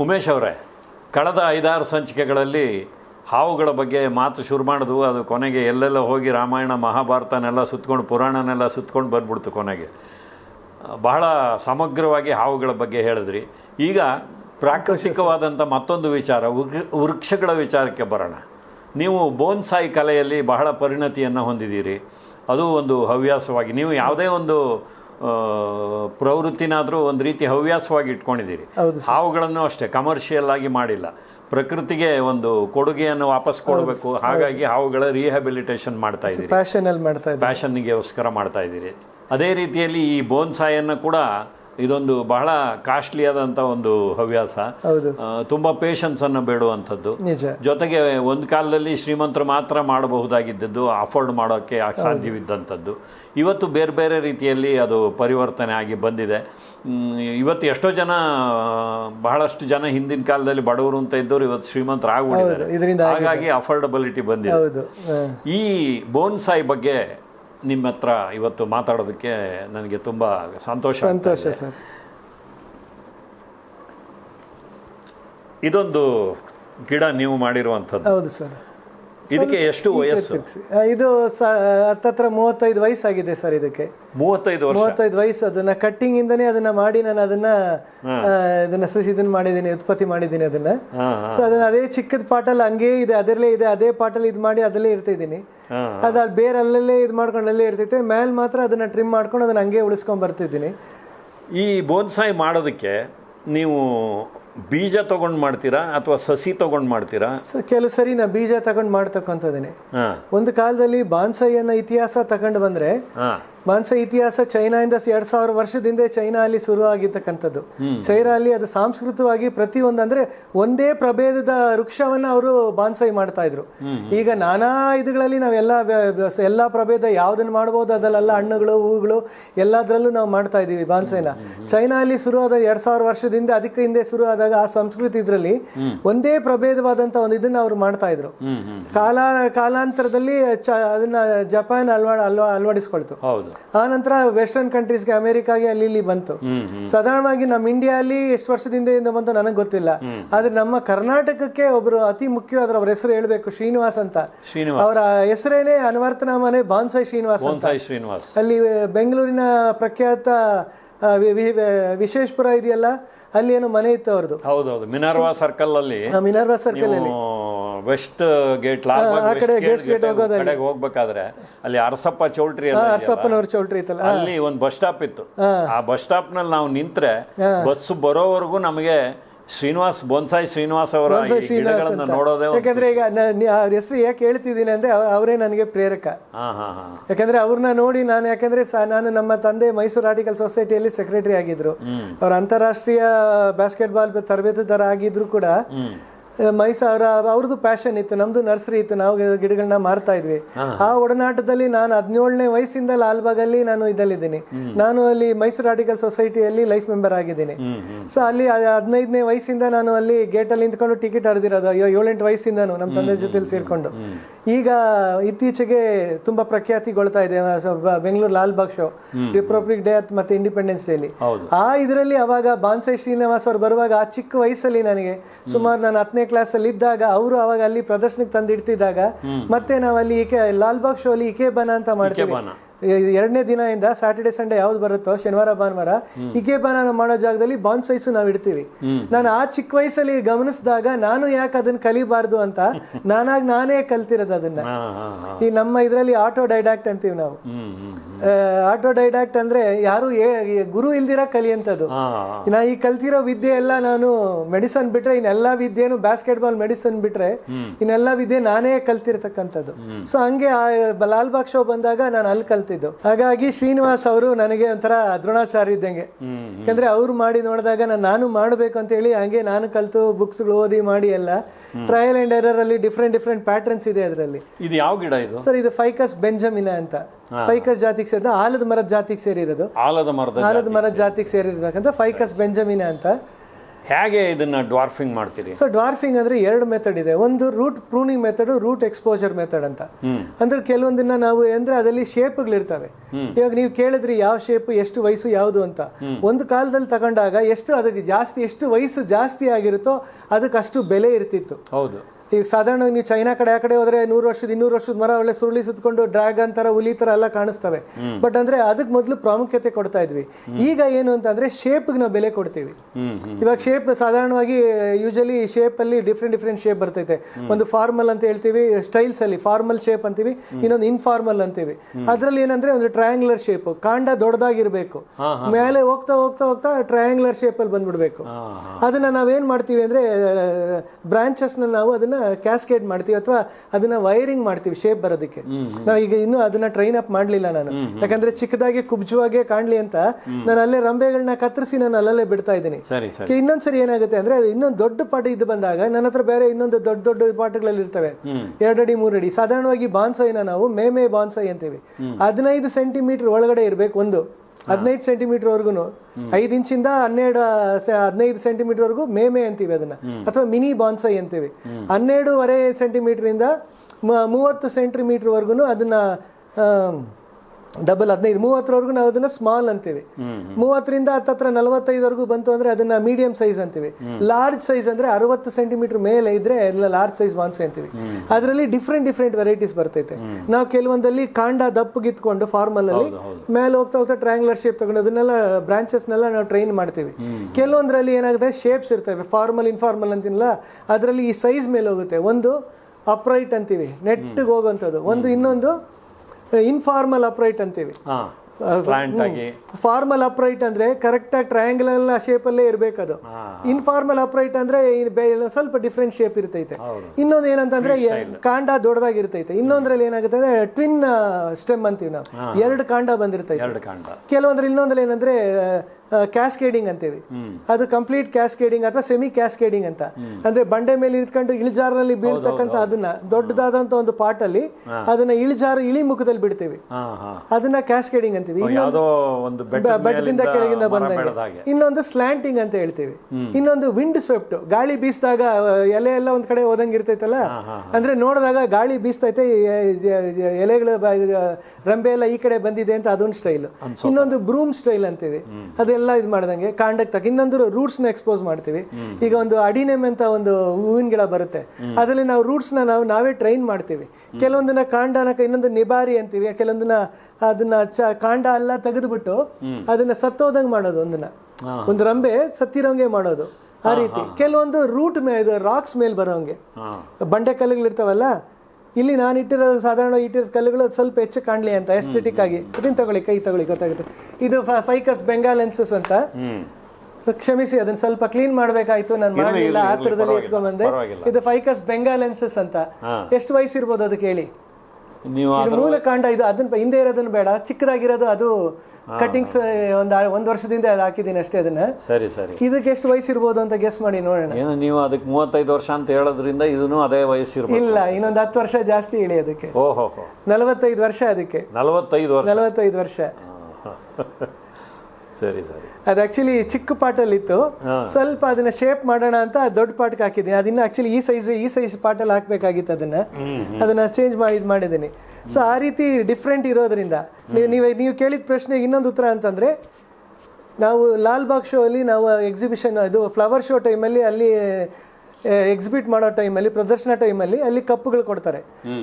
ಉಮೇಶ್ ಅವರೇ, ಕಳೆದ ಐದಾರು ಸಂಚಿಕೆಗಳಲ್ಲಿ ಹಾವುಗಳ ಬಗ್ಗೆ ಮಾತು ಶುರು ಮಾಡಿದ್ವು. ಅದು ಕೊನೆಗೆ ಎಲ್ಲೆಲ್ಲ ಹೋಗಿ ರಾಮಾಯಣ, ಮಹಾಭಾರತನೆಲ್ಲ ಸುತ್ಕೊಂಡು, ಪುರಾಣನೆಲ್ಲ ಸುತ್ಕೊಂಡು ಬಂದ್ಬಿಡ್ತು ಕೊನೆಗೆ. ಬಹಳ ಸಮಗ್ರವಾಗಿ ಹಾವುಗಳ ಬಗ್ಗೆ ಹೇಳಿದ್ರಿ. ಈಗ ಪ್ರಾಕೃತಿಕವಾದಂಥ ಮತ್ತೊಂದು ವಿಚಾರ ವೃಕ್ಷಗಳ ವಿಚಾರಕ್ಕೆ ಬರೋಣ. ನೀವು ಬೋನ್ಸಾಯಿ ಕಲೆಯಲ್ಲಿ ಬಹಳ ಪರಿಣತಿಯನ್ನು ಹೊಂದಿದ್ದೀರಿ. ಅದು ಒಂದು ಹವ್ಯಾಸವಾಗಿ, ನೀವು ಯಾವುದೇ ಒಂದು ಪ್ರವೃತ್ತಿನಾದರೂ ಒಂದು ರೀತಿ ಹವ್ಯಾಸವಾಗಿ ಇಟ್ಕೊಂಡಿದ್ದೀರಿ. ಹಾವುಗಳನ್ನು ಅಷ್ಟೇ ಕಮರ್ಷಿಯಲ್ ಆಗಿ ಮಾಡಿಲ್ಲ. ಪ್ರಕೃತಿಗೆ ಒಂದು ಕೊಡುಗೆಯನ್ನು ವಾಪಸ್ ಕೊಡಬೇಕು. ಹಾಗಾಗಿ ಹಾವುಗಳ ರಿಹ್ಯಾಬಿಲಿಟೇಷನ್ ಮಾಡ್ತಾ ಇದ್ದೀರಿ. ಫ್ಯಾಷನ್ ಅಲ್ಲಿ ಮಾಡ್ತಾ ಇದ್ದೆ ಪ್ಯಾಷನ್ನಿಗೋಸ್ಕರ ಮಾಡ್ತಾ ಇದ್ದೀರಿ. ಅದೇ ರೀತಿಯಲ್ಲಿ ಈ ಬೋನ್ಸಾಯನ್ನು ಕೂಡ ಇದೊಂದು ಬಹಳ ಕಾಸ್ಟ್ಲಿ ಆದಂಥ ಒಂದು ಹವ್ಯಾಸ. ತುಂಬಾ ಪೇಷನ್ಸ್ ಪೇಷನ್ಸನ್ನು ಬೇಡುವಂಥದ್ದು. ಜೊತೆಗೆ ಒಂದು ಕಾಲದಲ್ಲಿ ಶ್ರೀಮಂತರು ಮಾತ್ರ ಮಾಡಬಹುದಾಗಿದ್ದದ್ದು ಅಫೋರ್ಡ್ ಮಾಡೋಕ್ಕೆ ಸಾಧ್ಯವಿದ್ದಂಥದ್ದು. ಇವತ್ತು ಬೇರೆ ಬೇರೆ ರೀತಿಯಲ್ಲಿ ಅದು ಪರಿವರ್ತನೆ ಆಗಿ ಬಂದಿದೆ. ಇವತ್ತು ಎಷ್ಟೋ ಜನ ಬಹಳಷ್ಟು ಜನ ಹಿಂದಿನ ಕಾಲದಲ್ಲಿ ಬಡವರು ಅಂತ ಇದ್ದವರು ಇವತ್ತು ಶ್ರೀಮಂತರು ಆಗ್ಬಿಟ್ಟಿದ್ದಾರೆ. ಹಾಗಾಗಿ ಅಫೋರ್ಡಬಿಲಿಟಿ ಬಂದಿದೆ. ಈ ಬೋನ್ಸಾಯಿ ಬಗ್ಗೆ ನಿಮ್ಮ ಹತ್ರ ಇವತ್ತು ಮಾತಾಡೋದಕ್ಕೆ ನನಗೆ ತುಂಬ ಸಂತೋಷ ಸಂತೋಷ ಸರ್. ಇದೊಂದು ಗಿಡ ನೀವು ಮಾಡಿರುವಂಥದ್ದು. ಹೌದು ಸರ್. ಇದಕ್ಕೆ ಎಷ್ಟು ವಯಸ್ಸು? ಇದು ಹತ್ತತ್ರ ಮೂವತ್ತೈದು ವಯಸ್ಸಾಗಿದೆ ಸರ್ ಇದಕ್ಕೆ. ಮೂವತ್ತೈದು ಮೂವತ್ತೈದು ವಯಸ್ಸು. ಅದನ್ನ ಕಟ್ಟಿಂಗ್ ಇಂದನೇ ಅದನ್ನ ಮಾಡಿ ನಾನು ಅದನ್ನ ಅದನ್ನ ಇದನ್ನ ಸೃಷ್ಟಿ ಇದನ್ನ ಮಾಡಿದ್ದೀನಿ ಉತ್ಪತ್ತಿ ಮಾಡಿದ್ದೀನಿ ಅದನ್ನ. ಸೊ ಅದನ್ನ ಅದೇ ಚಿಕ್ಕದ ಪಾಟಲ್ಲಿ ಹಂಗೇ ಇದೆ ಅದರಲ್ಲೇ ಇದೆ ಅದೇ ಪಾಟಲ್ಲಿ ಇದು ಮಾಡಿ ಅದಲ್ಲೇ ಇರ್ತಿದ್ದೀನಿ. ಅದು ಅಲ್ಲಿ ಬೇರೆ ಅಲ್ಲಲ್ಲೇ ಇದು ಮಾಡ್ಕೊಂಡು ಅಲ್ಲೇ ಇರ್ತೈತೆ ಮ್ಯಾಲ್ ಮಾತ್ರ ಅದನ್ನ ಟ್ರಿಮ್ ಮಾಡ್ಕೊಂಡು ಅದನ್ನ ಹಂಗೆ ಉಳಿಸ್ಕೊಂಡ್ ಬರ್ತಿದ್ದೀನಿ. ಈ ಬೋನ್ಸಾಯಿ ಮಾಡೋದಕ್ಕೆ ನೀವು ಬೀಜ ತಗೊಂಡು ಮಾಡ್ತೀರಾ ಅಥವಾ ಸಸಿ ತಗೊಂಡು ಮಾಡ್ತೀರಾ? ಕೆಲವು ಸರಿ ನಾ ಬೀಜ ತಗೊಂಡು ಮಾಡ್ತಕ್ಕಂಥದ್ದೇನೆ. ಒಂದು ಕಾಲದಲ್ಲಿ ಬಾನ್ಸಯ್ಯನ ಇತಿಹಾಸ ತಗೊಂಡು ಬಂದ್ರೆ ಹಾಂ ಬಾನ್ಸಾಯಿ ಇತಿಹಾಸ ಚೈನಾದಿಂದ ಎರಡ್ ಸಾವಿರ ವರ್ಷದಿಂದ ಚೈನಾ ಅಲ್ಲಿ ಶುರು ಆಗಿರ್ತಕ್ಕಂಥದ್ದು ಚೈನಾ ಅಲ್ಲಿ ಅದು ಸಾಂಸ್ಕೃತಿಕವಾಗಿ ಪ್ರತಿ ಒಂದು ಅಂದ್ರೆ ಒಂದೇ ಪ್ರಭೇದದ ವೃಕ್ಷವನ್ನ ಅವರು ಬಾನ್ಸೈ ಮಾಡ್ತಾ ಇದ್ರು. ಈಗ ನಾನಾ ಇದುಗಳಲ್ಲಿ ನಾವೆಲ್ಲ ಎಲ್ಲಾ ಪ್ರಭೇದ ಯಾವ್ದನ್ನ ಮಾಡ್ಬೋದು ಅದಲ್ಲೆಲ್ಲ ಹಣ್ಣುಗಳು ಹೂಗಳು ಎಲ್ಲದರಲ್ಲೂ ನಾವು ಮಾಡ್ತಾ ಇದೀವಿ ಬಾನ್ಸೈನ ಚೈನಾ ಅಲ್ಲಿ ಶುರು ಆದ ಎರಡ್ ಸಾವಿರ ವರ್ಷದಿಂದ ಅದಕ್ಕೆ ಹಿಂದೆ ಶುರು ಆದಾಗ ಆ ಸಂಸ್ಕೃತಿ ಇದ್ರಲ್ಲಿ ಒಂದೇ ಪ್ರಭೇದವಾದಂತ ಒಂದು ಇದನ್ನ ಅವ್ರು ಮಾಡ್ತಾ ಇದ್ರು. ಕಾಲ ಕಾಲಾಂತರದಲ್ಲಿ ಅದನ್ನ ಜಪಾನ್ ಅಲ್ವಾ ಅಲ್ವಾ ಅಳವಡಿಸ್ಕೊಳ್ತು. ಹೌದು. ಆ ನಂತರ ವೆಸ್ಟರ್ನ್ ಕಂಟ್ರೀಸ್ಗೆ ಅಮೆರಿಕಾಗೆ ಅಲ್ಲಿ ಇಲ್ಲಿ ಬಂತು. ಸಾಧಾರಣವಾಗಿ ನಮ್ಮ ಇಂಡಿಯಾಲಿ ಎಷ್ಟು ವರ್ಷದಿಂದ ಬಂತು ನನಗೆ ಗೊತ್ತಿಲ್ಲ. ಆದ್ರೆ ನಮ್ಮ ಕರ್ನಾಟಕಕ್ಕೆ ಒಬ್ರು ಅತಿ ಮುಖ್ಯವಾದ ಅವರ ಹೆಸರು ಹೇಳಬೇಕು ಶ್ರೀನಿವಾಸ್ ಅಂತ. ಶ್ರೀನಿವಾಸ್. ಅವರ ಹೆಸರೇನೆ ಅನುವರ್ತನಾಮನೆ ಬಾನ್ಸಾಯಿ ಶ್ರೀನಿವಾಸ್ ಅಂತ. ಬೋನ್ಸಾಯಿ ಶ್ರೀನಿವಾಸ್. ಅಲ್ಲಿ ಬೆಂಗಳೂರಿನ ಪ್ರಖ್ಯಾತ ಆ, ವಿ- ವಿ- ಇದೆಯಲ್ಲ? ಅಲ್ಲಿ ಏನು ಮನೆ ಇತ್ತು ಅವ್ರದ್ದು ಹೌದೌದು. ಮಿನರ್ವಾ ಸರ್ಕಲ್ ಅಲ್ಲಿ ಮಿನರ್ವಾ ಸರ್ಕಲ್ ಅಲ್ಲಿ. ವೆಸ್ಟ್ ಗೇಟ್ ಆ ಕಡೆ ಗೇಟ್ ಗೇಟ್ ಹೋಗೋದಲ್ಲಿ. ಕಡೆಗೆ ಹೋಗ್ಬೇಕಾದ್ರೆ ಅಲ್ಲಿ ಅರಸಪ್ಪ ಚೌಲ್ಟ್ರಿ ಅರಸಪ್ಪನವ್ರ ಚೌಲ್ಟ್ರಿ ಇತ್ತಲ್ಲ. ಅಲ್ಲಿ ಒಂದು ಬಸ್ ಸ್ಟಾಪ್ ಇತ್ತು. ಆ. ಬಸ್ ಸ್ಟಾಪ್ನಲ್ಲಿ ನಾವು ನಿಂತ್ರೆ ಬಸ್ ಬರೋವರೆಗೂ ನಮಗೆ ಶ್ರೀನಿವಾಸ್ ಬೋನ್ಸಾಯಿ ಶ್ರೀನಿವಾಸ್ ಅವರ ಈ ಗಿಡಗಳನ್ನ ನೋಡೋದೇ ಒಂದು- ಯಾಕಂದ್ರೆ ಈಗ ನ- ನಿ- ಅವ್ರ ಹೆಸರು ಯಾಕೆ ಹೇಳ್ತಿದ್ದೀನಿ ಅಂದ್ರೆ ಅವ- ಅವರೇ ನನಗೆ ಪ್ರೇರಕ. ಹಾ ಹಾ ಹಾ. ಯಾಕಂದ್ರೆ ಅವ್ರನ್ನ ನೋಡಿ ನಾನು ಯಾಕಂದ್ರೆ ಸ- ನಾನು ನಮ್ಮ ತಂದೆ ಮೈಸೂರು ಆರ್ಟಿಕಲ್ ಸೊಸೈಟಿಯಲ್ಲಿ ಸೆಕ್ರೆಟರಿ ಆಗಿದ್ರು. ಅವ್ರ ಅಂತಾರಾಷ್ಟ್ರೀಯ ಬಾಸ್ಕೆಟ್ಬಾಲ್ ತರಬೇತುದಾರ ಆಗಿದ್ರು ಕೂಡ ಮೈಸೂರು ಅವರ ಅವ್ರದ್ದು ಪ್ಯಾಷನ್ ಇತ್ತು ನಮ್ದು ನರ್ಸರಿ ಇತ್ತು ನಾವು ಗಿಡಗಳನ್ನ ಮಾರ್ತಾ ಇದ್ವಿ. ಆ ಒಡನಾಟದಲ್ಲಿ ನಾನು ಹದಿನೇಳನೇ ವಯಸ್ಸಿಂದ ಲಾಲ್ಬಾಗಲ್ಲಿ ನಾನು ಇದಲ್ಲಿದ್ದೀನಿ ನಾನು ಅಲ್ಲಿ ಮೈಸೂರು ಆರ್ಟಿಕಲ್ ಸೊಸೈಟಿಯಲ್ಲಿ ಲೈಫ್ ಮೆಂಬರ್ ಆಗಿದ್ದೀನಿ. ಸೊ ಅಲ್ಲಿ ಹದಿನೈದನೇ ವಯಸ್ಸಿಂದ ನಾನು ಅಲ್ಲಿ ಗೇಟಲ್ಲಿ ನಿಂತ್ಕೊಂಡು ಟಿಕೆಟ್ ಹರಿದಿರೋದು ಅಯ್ಯೋ ಏಳೆಂಟು ವಯಸ್ಸಿಂದನು ನಮ್ಮ ತಂದೆ ಜೊತೆಲಿ ಸೇರ್ಕೊಂಡು. ಈಗ ಇತ್ತೀಚೆಗೆ ತುಂಬಾ ಪ್ರಖ್ಯಾತಿಗೊಳ್ತಾ ಇದೆ Bengaluru Lal Bagh show republic day ಮತ್ತೆ ಇಂಡಿಪೆಂಡೆನ್ಸ್ ಡೇಲಿ ಆ ಇದರಲ್ಲಿ ಅವಾಗ ಬಾನ್ಸಾಯಿ ಶ್ರೀನಿವಾಸ್ ಅವ್ರು ಬರುವಾಗ ಆ ಚಿಕ್ಕ ವಯಸ್ಸಲ್ಲಿ ನನಗೆ ಸುಮಾರು ನಾನು ಹತ್ತನೇ ಕ್ಲಾಸ್ ಅಲ್ಲಿ ಇದ್ದಾಗ ಅವರು ಅವಾಗ ಅಲ್ಲಿ ಪ್ರದರ್ಶನಕ್ಕೆ ತಂದಿಡ್ತಿದ್ದಾಗ ಮತ್ತೆ ನಾವಲ್ಲಿ ಅಲ್ಲಿ ಇಕೆ ಲಾಲ್ ಬಾಗ್ ಶೋ ಅಲ್ಲಿ ಇಕೆ ಬನ ಅಂತ ಮಾಡ್ತೀವಿ. ಎರಡನೇ ದಿನದಿಂದ ಸ್ಯಾಟರ್ಡೆ ಸಂಡೇ ಯಾವ್ದು ಬರುತ್ತೋ ಶನಿವಾರ ಭಾನುವಾರ ಇಕೆಬಾನ ಮಾಡೋ ಜಾಗದಲ್ಲಿ ಬಾನ್ ಬಾನ್ಸೈಸು ನಾವು ಇಡ್ತೀವಿ. ನಾನು ಆ ಚಿಕ್ಕ ವಯಸ್ಸಲ್ಲಿ ಗಮನಿಸಿದಾಗ ನಾನು ಯಾಕೆ ಅದನ್ನ ಕಲಿಬಾರ್ದು ಅಂತ ನಾನಾಗಿ ನಾನೇ ಕಲ್ತಿರೋದು ಅದನ್ನ. ಈ ನಮ್ಮ ಇದರಲ್ಲಿ ಆಟೋ ಡೈಡಾಕ್ಟ್ ಅಂತೀವಿ ನಾವು. ಆಟೋ ಡೈಡಾಕ್ಟ್ ಅಂದ್ರೆ ಯಾರು ಗುರು ಇಲ್ದಿರ ಕಲಿಯಂಥದ್ದು. ನಾ ಈ ಕಲ್ತಿರೋ ವಿದ್ಯೆ ಎಲ್ಲ ನಾನು ಮೆಡಿಸನ್ ಬಿಟ್ರೆ ಇನ್ನೆಲ್ಲ ವಿದ್ಯೆನು ಬ್ಯಾಸ್ಕೆಟ್ ಬಾಲ್ ಮೆಡಿಸನ್ ಬಿಟ್ರೆ ಇನ್ನೆಲ್ಲ ವಿದ್ಯೆ ನಾನೇ ಕಲ್ತಿರ್ತಕ್ಕಂಥದ್ದು. ಸೊ ಹಂಗೆ ಲಾಲ್ ಬಾಗ್ ಶೋ ಬಂದಾಗ ನಾನು ಅಲ್ಲಿ ಕಲ್ತಿದ್ದು ಹಾಗಾಗಿ ಶ್ರೀನಿವಾಸ್ ಅವರು ನನಗೆ ಒಂಥರ ದ್ರೋಣಾಚಾರ್ಯ ಇದ್ದಂಗೆ. ಯಾಕಂದ್ರೆ ಅವ್ರು ಮಾಡಿ ನೋಡಿದಾಗ ನಾನು ನಾನು ಮಾಡಬೇಕು ಅಂತ ಹೇಳಿ ಹಂಗೆ ನಾನು ಕಲ್ತು ಬುಕ್ಸ್ಗಳು ಓದಿ ಮಾಡಿ ಎಲ್ಲ ಟ್ರಯಲ್ ಅಂಡ್ ಎರರ್ ಅಲ್ಲಿ ಡಿಫ್ರೆಂಟ್ ಡಿಫ್ರೆಂಟ್ ಪ್ಯಾಟರ್ನ್ಸ್ ಇದೆ ಅದರಲ್ಲಿ. ಇದು ಯಾವ ಗಿಡ ಇದು? ಸರ್ ಇದು ಫೈಕಸ್ ಬೆಂಜಮಿನ ಅಂತ. ಫೈಕಸ್ ಜಾತಿಗೆ ಸೇರಿದ ಆಲದ ಮರದ ಜಾತಿಗೆ ಸೇರಿರೋದು. ಆಲದ ಮರದ ಆಲದ ಮರದ ಜಾತಿಗೆ ಸೇರಿರ್ತಕ್ಕಂಥ ಫೈಕಸ್ ಬೆಂಜಮಿನ ಅಂತ. ಹೇಗೆ ಇದನ್ನ ಡ್ವಾರ್ಫಿಂಗ್ ಮಾಡ್ತೀರಿ? ಸೊ ಡ್ವಾರ್ಫಿಂಗ್ ಅಂದ್ರೆ ಎರಡು ಮೆಥಡ್ ಇದೆ. ಒಂದು root pruning method root exposure method ಅಂತ. ಅಂದ್ರೆ ಕೆಲವೊಂದನ್ನ ನಾವು ಅಂದ್ರೆ ಅದರಲ್ಲಿ ಶೇಪ್ಗಳಿರ್ತವೆ ಇವಾಗ ನೀವು ಕೇಳಿದ್ರಿ ಯಾವ ಶೇಪ್ ಎಷ್ಟು ವಯಸ್ಸು ಯಾವುದು ಅಂತ. ಒಂದು ಕಾಲದಲ್ಲಿ ತಗೊಂಡಾಗ ಎಷ್ಟು ಅದಕ್ಕೆ ಜಾಸ್ತಿ ಎಷ್ಟು ವಯಸ್ಸು ಜಾಸ್ತಿ ಆಗಿರುತ್ತೋ ಅದಕ್ಕೆ ಅಷ್ಟು ಬೆಲೆ ಇರ್ತಿತ್ತು. ಹೌದು. ಈಗ ಸಾಧಾರಣ ನೀವು ಚೈನಾ ಕಡೆ ಆ ಕಡೆ ಹೋದ್ರೆ ನೂರು ವರ್ಷದ ಇನ್ನೂರು ವರ್ಷದ ಮರ ಒಳ್ಳೆ ಸುರುಳಿ ಸುತ್ಕೊಂಡು ಡ್ರ್ಯಾಗನ್ ತರ ಹುಲಿ ತರ ಎಲ್ಲ ಕಾಣಿಸ್ತವೆ. ಬಟ್ ಅಂದ್ರೆ ಅದಕ್ಕೆ ಮೊದಲು ಪ್ರಾಮುಖ್ಯತೆ ಕೊಡ್ತಾ ಇದ್ವಿ. ಈಗ ಏನು ಅಂತಂದ್ರೆ ಶೇಪ್ಗೆ ನಾವು ಬೆಲೆ ಕೊಡ್ತೀವಿ. ಇವಾಗ ಶೇಪ್ ಸಾಧಾರಣವಾಗಿ ಯೂಶಲಿ ಶೇಪ್ ಅಲ್ಲಿ ಡಿಫ್ರೆಂಟ್ ಡಿಫ್ರೆಂಟ್ ಶೇಪ್ ಬರ್ತೈತೆ. ಒಂದು ಫಾರ್ಮಲ್ ಅಂತ ಹೇಳ್ತೀವಿ ಸ್ಟೈಲ್ಸ್ ಅಲ್ಲಿ ಫಾರ್ಮಲ್ ಶೇಪ್ ಅಂತೀವಿ ಇನ್ನೊಂದು ಇನ್ಫಾರ್ಮಲ್ ಅಂತೀವಿ. ಅದ್ರಲ್ಲಿ ಏನಂದ್ರೆ ಒಂದು ಟ್ರಯಾಂಗ್ಯುಲರ್ ಶೇಪ್ ಕಾಂಡ ದೊಡ್ಡದಾಗಿರ್ಬೇಕು. ಮೇಲೆ ಹೋಗ್ತಾ ಹೋಗ್ತಾ ಹೋಗ್ತಾ ಟ್ರಯಾಂಗ್ಯುಲರ್ ಶೇಪ್ ಅಲ್ಲಿ ಬಂದ್ಬಿಡ್ಬೇಕು. ಅದನ್ನ ನಾವೇನ್ ಮಾಡ್ತೀವಿ ಅಂದ್ರೆ ಬ್ರಾಂಚಸ್ ನಾವು ಅದನ್ನ ಕ್ಯಾಸ್ಕೇಡ್ ಮಾಡ್ತೀವಿ ಅಥವಾ ಅದನ್ನ ವೈರಿಂಗ್ ಮಾಡ್ತೀವಿ ಶೇಪ್ ಬರೋದಕ್ಕೆ. ನಾವು ಈಗ ಇನ್ನೂ ಅದನ್ನ ಟ್ರೈನ್ ಅಪ್ ಮಾಡಲಿಲ್ಲ ನಾನು. ಯಾಕಂದ್ರೆ ಚಿಕ್ಕದಾಗಿ ಕುಬ್ಜುವಾಗೆ ಕಾಣಲಿ ಅಂತ ನಾನು ಅಲ್ಲೇ ರಂಬೆಗಳನ್ನ ಕತ್ತರಿಸಿ ನಾನು ಅಲ್ಲಲ್ಲೇ ಬಿಡ್ತಾ ಇದ್ದೀನಿ. ಇನ್ನೊಂದ್ಸರಿ ಏನಾಗುತ್ತೆ ಅಂದ್ರೆ ಅದು ಇನ್ನೊಂದು ದೊಡ್ಡ ಪಾಠ ಇದು ಬಂದಾಗ ನನ್ನ ಹತ್ರ ಬೇರೆ ಇನ್ನೊಂದು ದೊಡ್ಡ ದೊಡ್ಡ ಪಾಠಗಳಲ್ಲಿ ಇರ್ತವೆ. ಎರಡಡಿ ಮೂರಡಿ. ಸಾಧಾರಣವಾಗಿ ಬಾನ್ಸೈನ ನಾವು ಮೇಮೆ ಬಾನ್ಸೈ ಅಂತೀವಿ. ಹದಿನೈದು ಸೆಂಟಿಮೀಟರ್ ಒಳಗಡೆ ಇರಬೇಕು ಒಂದು. ಹದಿನೈದು ಸೆಂಟಿಮೀಟರ್ ವರ್ಗು ಐದು ಇಂಚಿಂದ ಹನ್ನೆರಡು ಹದಿನೈದು ಸೆಂಟಿಮೀಟರ್ ವರೆಗೂ ಮೇಮೆ ಅಂತೀವಿ ಅದನ್ನ. ಅಥವಾ ಮಿನಿ ಬಾನ್ಸೈ ಅಂತೀವಿ. ಹನ್ನೆರಡೂವರೆ ಸೆಂಟಿಮೀಟರ್ ಇಂದ ಮೂವತ್ತು ಸೆಂಟಿಮೀಟರ್ ವರ್ಗು ಅದನ್ನ ಡಬಲ್ ಹದಿನೈದು. ಮೂವತ್ತರವರೆಗೂ ನಾವು ಅದನ್ನ ಸ್ಮಾಲ್ ಅಂತೀವಿ. ಮೂವತ್ತರಿಂದ ಹತ್ತತ್ರ ನಲವತ್ತೈದವರೆಗೂ ಬಂತು ಅಂದ್ರೆ ಅದನ್ನ ಮೀಡಿಯಂ ಸೈಜ್ ಅಂತೀವಿ. ಲಾರ್ಜ್ ಸೈಜ್ ಅಂದ್ರೆ ಅರವತ್ತು ಸೆಂಟಿಮೀಟರ್ ಮೇಲೆ ಇದ್ರೆ ಎಲ್ಲ ಲಾರ್ಜ್ ಸೈಜ್ ಮಾನ್ಸ್ ಅಂತೀವಿ. ಅದರಲ್ಲಿ ಡಿಫ್ರೆಂಟ್ ಡಿಫ್ರೆಂಟ್ ವೆರೈಟೀಸ್ ಬರ್ತೈತೆ. ನಾವು ಕೆಲವೊಂದಲ್ಲಿ ಕಾಂಡ ದಪ್ಪಗಿತ್ಕೊಂಡು ಫಾರ್ಮಲ್ ಅಲ್ಲಿ ಮೇಲೆ ಹೋಗ್ತಾ ಹೋಗ್ತಾ ಟ್ರಯಾಂಗ್ಯುಲರ್ ಶೇಪ್ ತಗೊಂಡು ಅದನ್ನೆಲ್ಲ ಬ್ರಾಂಚಸ್ನೆಲ್ಲ ನಾವು ಟ್ರೈನ್ ಮಾಡ್ತೀವಿ. ಕೆಲವೊಂದರಲ್ಲಿ ಏನಾಗುತ್ತೆ ಶೇಪ್ಸ್ ಇರ್ತವೆ. ಫಾರ್ಮಲ್ ಇನ್ಫಾರ್ಮಲ್ ಅಂತೀನಲ್ಲ ಅದರಲ್ಲಿ ಈ ಸೈಜ್ ಮೇಲೆ ಹೋಗುತ್ತೆ. ಒಂದು ಅಪ್ರೈಟ್ ಅಂತೀವಿ. ನೆಟ್ಟಿಗೆ ಹೋಗುವಂಥದ್ದು ಒಂದು ಇನ್ನೊಂದು ಇನ್ಫಾರ್ಮಲ್ ಅಪ್ರೈಟ್ ಅಂತೀವಿ. ಫಾರ್ಮಲ್ ಅಪ್ರೈಟ್ ಅಂದ್ರೆ ಕರೆಕ್ಟ್ ಆಗಿ ಟ್ರಯಾಂಗಲ್ ಶೇಪ್ ಅಲ್ಲೇ ಇರಬೇಕು ಅದು ಇನ್ಫಾರ್ಮಲ್ ಅಪ್ರೈಟ್ ಅಂದ್ರೆ ಸ್ವಲ್ಪ ಡಿಫ್ರೆಂಟ್ ಶೇಪ್ ಇರ್ತೈತೆ. ಇನ್ನೊಂದು ಏನಂತಂದ್ರೆ ಕಾಂಡ ದೊಡ್ಡದಾಗಿರ್ತೈತೆ. ಇನ್ನೊಂದ್ರಲ್ಲಿ ಏನಾಗುತ್ತೆ ಅಂದ್ರೆ ಟ್ವಿನ್ ಸ್ಟೆಮ್ ಅಂತೀವಿ ನಾವು. ಎರಡು ಕಾಂಡ ಬಂದಿರ್ತೈತೆ. ಕೆಲವೊಂದ್ರಲ್ಲಿ ಇನ್ನೊಂದ್ರಲ್ಲಿ ಏನಂದ್ರೆ ಕ್ಯಾಸ್ಕೇಡಿಂಗ್ ಅಂತೀವಿ. ಅದು ಕಂಪ್ಲೀಟ್ ಕ್ಯಾಸ್ಕೇಡಿಂಗ್ ಅಥವಾ ಸೆಮಿ ಕ್ಯಾಸ್ಕೇಡಿಂಗ್ ಅಂತ. ಅಂದ್ರೆ ಬಂಡೆ ಮೇಲೆ ಇಳಿದ್ಕೊಂಡು ಇಳಿಜಾರಲ್ಲಿ ಬೀಳ್ತಕ್ಕಂತ ಅದನ್ನ ದೊಡ್ಡದಾದಂತ ಒಂದು ಪಾಟಲ್ಲಿ ಅದನ್ನ ಇಳಿಜಾರು ಇಳಿಮುಖದಲ್ಲಿ ಬಿಡ್ತೀವಿ. ಅದನ್ನ ಕ್ಯಾಸ್ಕೇಡಿಂಗ್ ಅಂತೀವಿ. ಬೆಟ್ಟದಿಂದ ಕೆಳಗಿಂದ ಬಂದಂಗೆ. ಇನ್ನೊಂದು ಸ್ಲ್ಯಾಂಟಿಂಗ್ ಅಂತ ಹೇಳ್ತೀವಿ. ಇನ್ನೊಂದು ವಿಂಡ್ ಸ್ವೆಪ್ಟ್ ಗಾಳಿ ಬೀಸಿದಾಗ ಎಲೆ ಎಲ್ಲ ಒಂದ್ ಕಡೆ ಹೋದಂಗ ಇರ್ತೈತಲ್ಲ ಅಂದ್ರೆ ನೋಡಿದಾಗ ಗಾಳಿ ಬೀಸ್ತೈತೆ ಎಲೆಗಳು ರಂಬೆ ಎಲ್ಲ ಈ ಕಡೆ ಬಂದಿದೆ ಅಂತ ಅದೊಂದು ಸ್ಟೈಲ್ ಇನ್ನೊಂದು ಬ್ರೂಮ್ ಸ್ಟೈಲ್ ಅಂತೀವಿ. ಅದೆಲ್ಲ ಇದು ಮಾಡ್ದಂಗೆ ಕಾಂಡಕ್ಕೆ ತಕ್ಕ ಇನ್ನೊಂದು ರೂಟ್ಸ್ನ ನ ಎಕ್ಸ್ಪೋಸ್ ಮಾಡ್ತೀವಿ. ಈಗ ಒಂದು ಅಡಿನೆಮ್ ಅಂತ ಒಂದು ಹೂವಿನ ಗಿಡ ಬರುತ್ತೆ. ಅದರಲ್ಲಿ ನಾವು ರೂಟ್ಸ್ನ ನಾವು ನಾವೇ ಟ್ರೈನ್ ಮಾಡ್ತೀವಿ. ಕೆಲವೊಂದನ್ನ ಕಾಂಡನ ಇನ್ನೊಂದು ನಿಬಾರಿ ಅಂತೀವಿ. ಕೆಲವೊಂದನ್ನ ಅದನ್ನ ಚ ಕಾಂಡ ಎಲ್ಲ ತೆಗೆದುಬಿಟ್ಟು ಅದನ್ನ ಸತ್ತೋದಂಗೆ ಮಾಡೋದು ಒಂದನ್ನ. ಒಂದು ರಂಬೆ ಸತ್ತಿರೋಂಗೆ ಮಾಡೋದು. ಆ ರೀತಿ. ಕೆಲವೊಂದು ರೂಟ್ ಮೇ ಇದು ರಾಕ್ಸ್ ಮೇಲೆ ಬರೋಂಗೆ. ಬಂಡೆ ಕಲ್ಲುಗಳಿರ್ತಾವಲ್ಲ ಇಲ್ಲಿ ನಾನು ಇಟ್ಟಿರೋ ಸಾಧಾರಣ ಇಟ್ಟಿರೋ ಕಲ್ಲುಗಳು ಸ್ವಲ್ಪ ಹೆಚ್ಚು ಕಾಣಲಿ ಅಂತ ಎಸ್ಥೆಟಿಕ್ ಆಗಿ. ಅದನ್ನ ತಗೊಳ್ಳಿ ಕೈ ತಗೊಳ್ಳಿ ಗೊತ್ತಾಗುತ್ತೆ. ಇದು ಫೈಕಸ್ ಬೆಂಗಾಲೆನ್ಸಸ್ ಅಂತ. ಕ್ಷಮಿಸಿ ಅದನ್ನ ಸ್ವಲ್ಪ ಕ್ಲೀನ್ ಮಾಡ್ಬೇಕಾಯ್ತು ನಾನು ಮಾಡಲಿಲ್ಲ ಆ ಥರದಲ್ಲಿ ಎತ್ಕೊಂಡ್ಬಂದೆ. ಇದು ಫೈಕಸ್ ಬೆಂಗಾಲೆನ್ಸಸ್ ಅಂತ. ಎಷ್ಟು ವಯಸ್ಸಿರ್ಬೋದು ಅದಕ್ಕೆ ಹೇಳಿ? ನೀವು ಮೂಲ ಕಾಂಡ ಇದು ಅದನ್ನ ಹಿಂದೆ ಇರೋದನ್ನ ಬೇಡ. ಚಿಕ್ಕದಾಗಿರೋದು ಅದು ಕಟಿಂಗ್ಸ್ ಒಂದ್ ಒಂದ್ ವರ್ಷದಿಂದ ಅದು ಹಾಕಿದ್ದೀನಿ ಅಷ್ಟೇ ಅದನ್ನ. ಸರಿ ಸರಿ. ಇದಕ್ಕೆ ಎಷ್ಟು ವಯಸ್ಸು ಇರ್ಬೋದು ಅಂತ ಗೆಸ್ ಮಾಡಿ ನೋಡೋಣ. ಏನು ನೀವು ಅದಕ್ಕೆ ಮೂವತ್ತೈದು ವರ್ಷ ಅಂತ ಹೇಳೋದ್ರಿಂದ ಇದನ್ನು ಅದೇ ವಯಸ್ಸಿರ್ಬೋದು. ಇಲ್ಲ ಇನ್ನೊಂದು ಹತ್ತು ವರ್ಷ ಜಾಸ್ತಿ ಇಳಿ ಅದಕ್ಕೆ. ಓಹೋ ನಲವತ್ತೈದು ವರ್ಷ ಅದಕ್ಕೆ. ನಲವತ್ತೈದು ವರ್ಷ. ನಲವತ್ತೈದು ವರ್ಷ. ಸರಿ ಸರಿ. ಅದು ಆಕ್ಚುಲಿ ಚಿಕ್ಕ ಪಾಟಲ್ಲಿತ್ತು. ಸ್ವಲ್ಪ ಅದನ್ನ ಶೇಪ್ ಮಾಡೋಣ ಅಂತ ದೊಡ್ಡ ಪಾಟ್ಗೆ ಹಾಕಿದ್ದೀನಿ. ಅದನ್ನ ಆಕ್ಚುಲಿ ಈ ಸೈಜ್ ಈ ಸೈಜ್ ಪಾಟಲ್ಲಿ ಹಾಕ್ಬೇಕಾಗಿತ್ತು ಅದನ್ನ. ಅದನ್ನ ಚೇಂಜ್ ಮಾಡಿ ಇದು ಮಾಡಿದ್ದೀನಿ. ಸೊ ಆ ರೀತಿ ಡಿಫ್ರೆಂಟ್ ಇರೋದ್ರಿಂದ ನೀವು ನೀವು ನೀವು ಕೇಳಿದ ಪ್ರಶ್ನೆಗೆ ಇನ್ನೊಂದು ಉತ್ತರ ಅಂತಂದ್ರೆ ನಾವು ಲಾಲ್ ಬಾಗ್ ಶೋ ಅಲ್ಲಿ ನಾವು ಎಕ್ಸಿಬಿಷನ್ ಅದು ಫ್ಲವರ್ ಶೋ ಟೈಮಲ್ಲಿ ಅಲ್ಲಿ ಎಕ್ಸಿಬಿಟ್ ಮಾಡೋ ಟೈಮಲ್ಲಿ ಪ್ರದರ್ಶನ ಟೈಮಲ್ಲಿ ಅಲ್ಲಿ ಕಪ್ಗಳು ಕೊಡ್ತಾರೆ.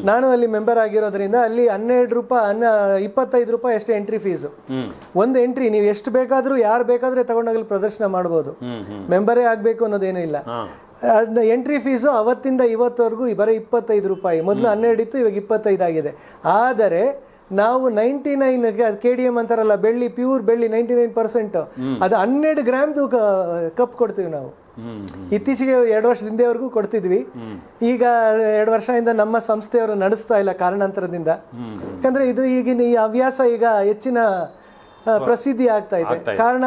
ನಾನು ಅಲ್ಲಿ ಮೆಂಬರ್ ಆಗಿರೋದ್ರಿಂದ ಅಲ್ಲಿ ಹನ್ನೆರಡು ರೂಪಾಯಿ ಹನ್ನ ಇಪ್ಪತ್ತೈದು ರೂಪಾಯಿ ಅಷ್ಟೇ ಎಂಟ್ರಿ ಫೀಸು ಒಂದು ಎಂಟ್ರಿ ನೀವು ಎಷ್ಟು ಬೇಕಾದರೂ ಯಾರು ಬೇಕಾದ್ರೆ ತಗೊಂಡೋಗಲಿ ಪ್ರದರ್ಶನ ಮಾಡ್ಬೋದು. ಮೆಂಬರೇ ಆಗಬೇಕು ಅನ್ನೋದೇನೂ ಇಲ್ಲ. ಅದನ್ನ ಎಂಟ್ರಿ ಫೀಸು ಅವತ್ತಿಂದ ಇವತ್ತವರೆಗೂ ಬರೀ ಇಪ್ಪತ್ತೈದು ರೂಪಾಯಿ ಮೊದಲು ಹನ್ನೆರಡು ಇತ್ತು ಇವಾಗ ಇಪ್ಪತ್ತೈದು ಆಗಿದೆ. ಆದರೆ ನಾವು ninety nine K D M ಅಂತಾರಲ್ಲ ಬೆಳ್ಳಿ ಪ್ಯೂರ್ ಬೆಳ್ಳಿ ನೈಂಟಿ ನೈನ್ ಪರ್ಸೆಂಟ್ ಅದು ಹನ್ನೆರಡು ಗ್ರಾಮ್ದು ಕಪ್ ಕೊಡ್ತೀವಿ ನಾವು. ಇತ್ತೀಚೆಗೆ ಎರಡು ವರ್ಷದ ಹಿಂದೆವರೆಗೂ ಕೊಡ್ತಿದ್ವಿ. ಈಗ ಎರಡು ವರ್ಷದಿಂದ ನಮ್ಮ ಸಂಸ್ಥೆಯವರು ನಡೆಸ್ತಾ ಇಲ್ಲ ಕಾರಣಾಂತರದಿಂದ. ಯಾಕಂದ್ರೆ ಇದು ಈಗಿನ ಈ ಹವ್ಯಾಸ ಈಗ ಹೆಚ್ಚಿನ ಪ್ರಸಿದ್ಧಿ ಆಗ್ತಾ ಇದೆ. ಕಾರಣ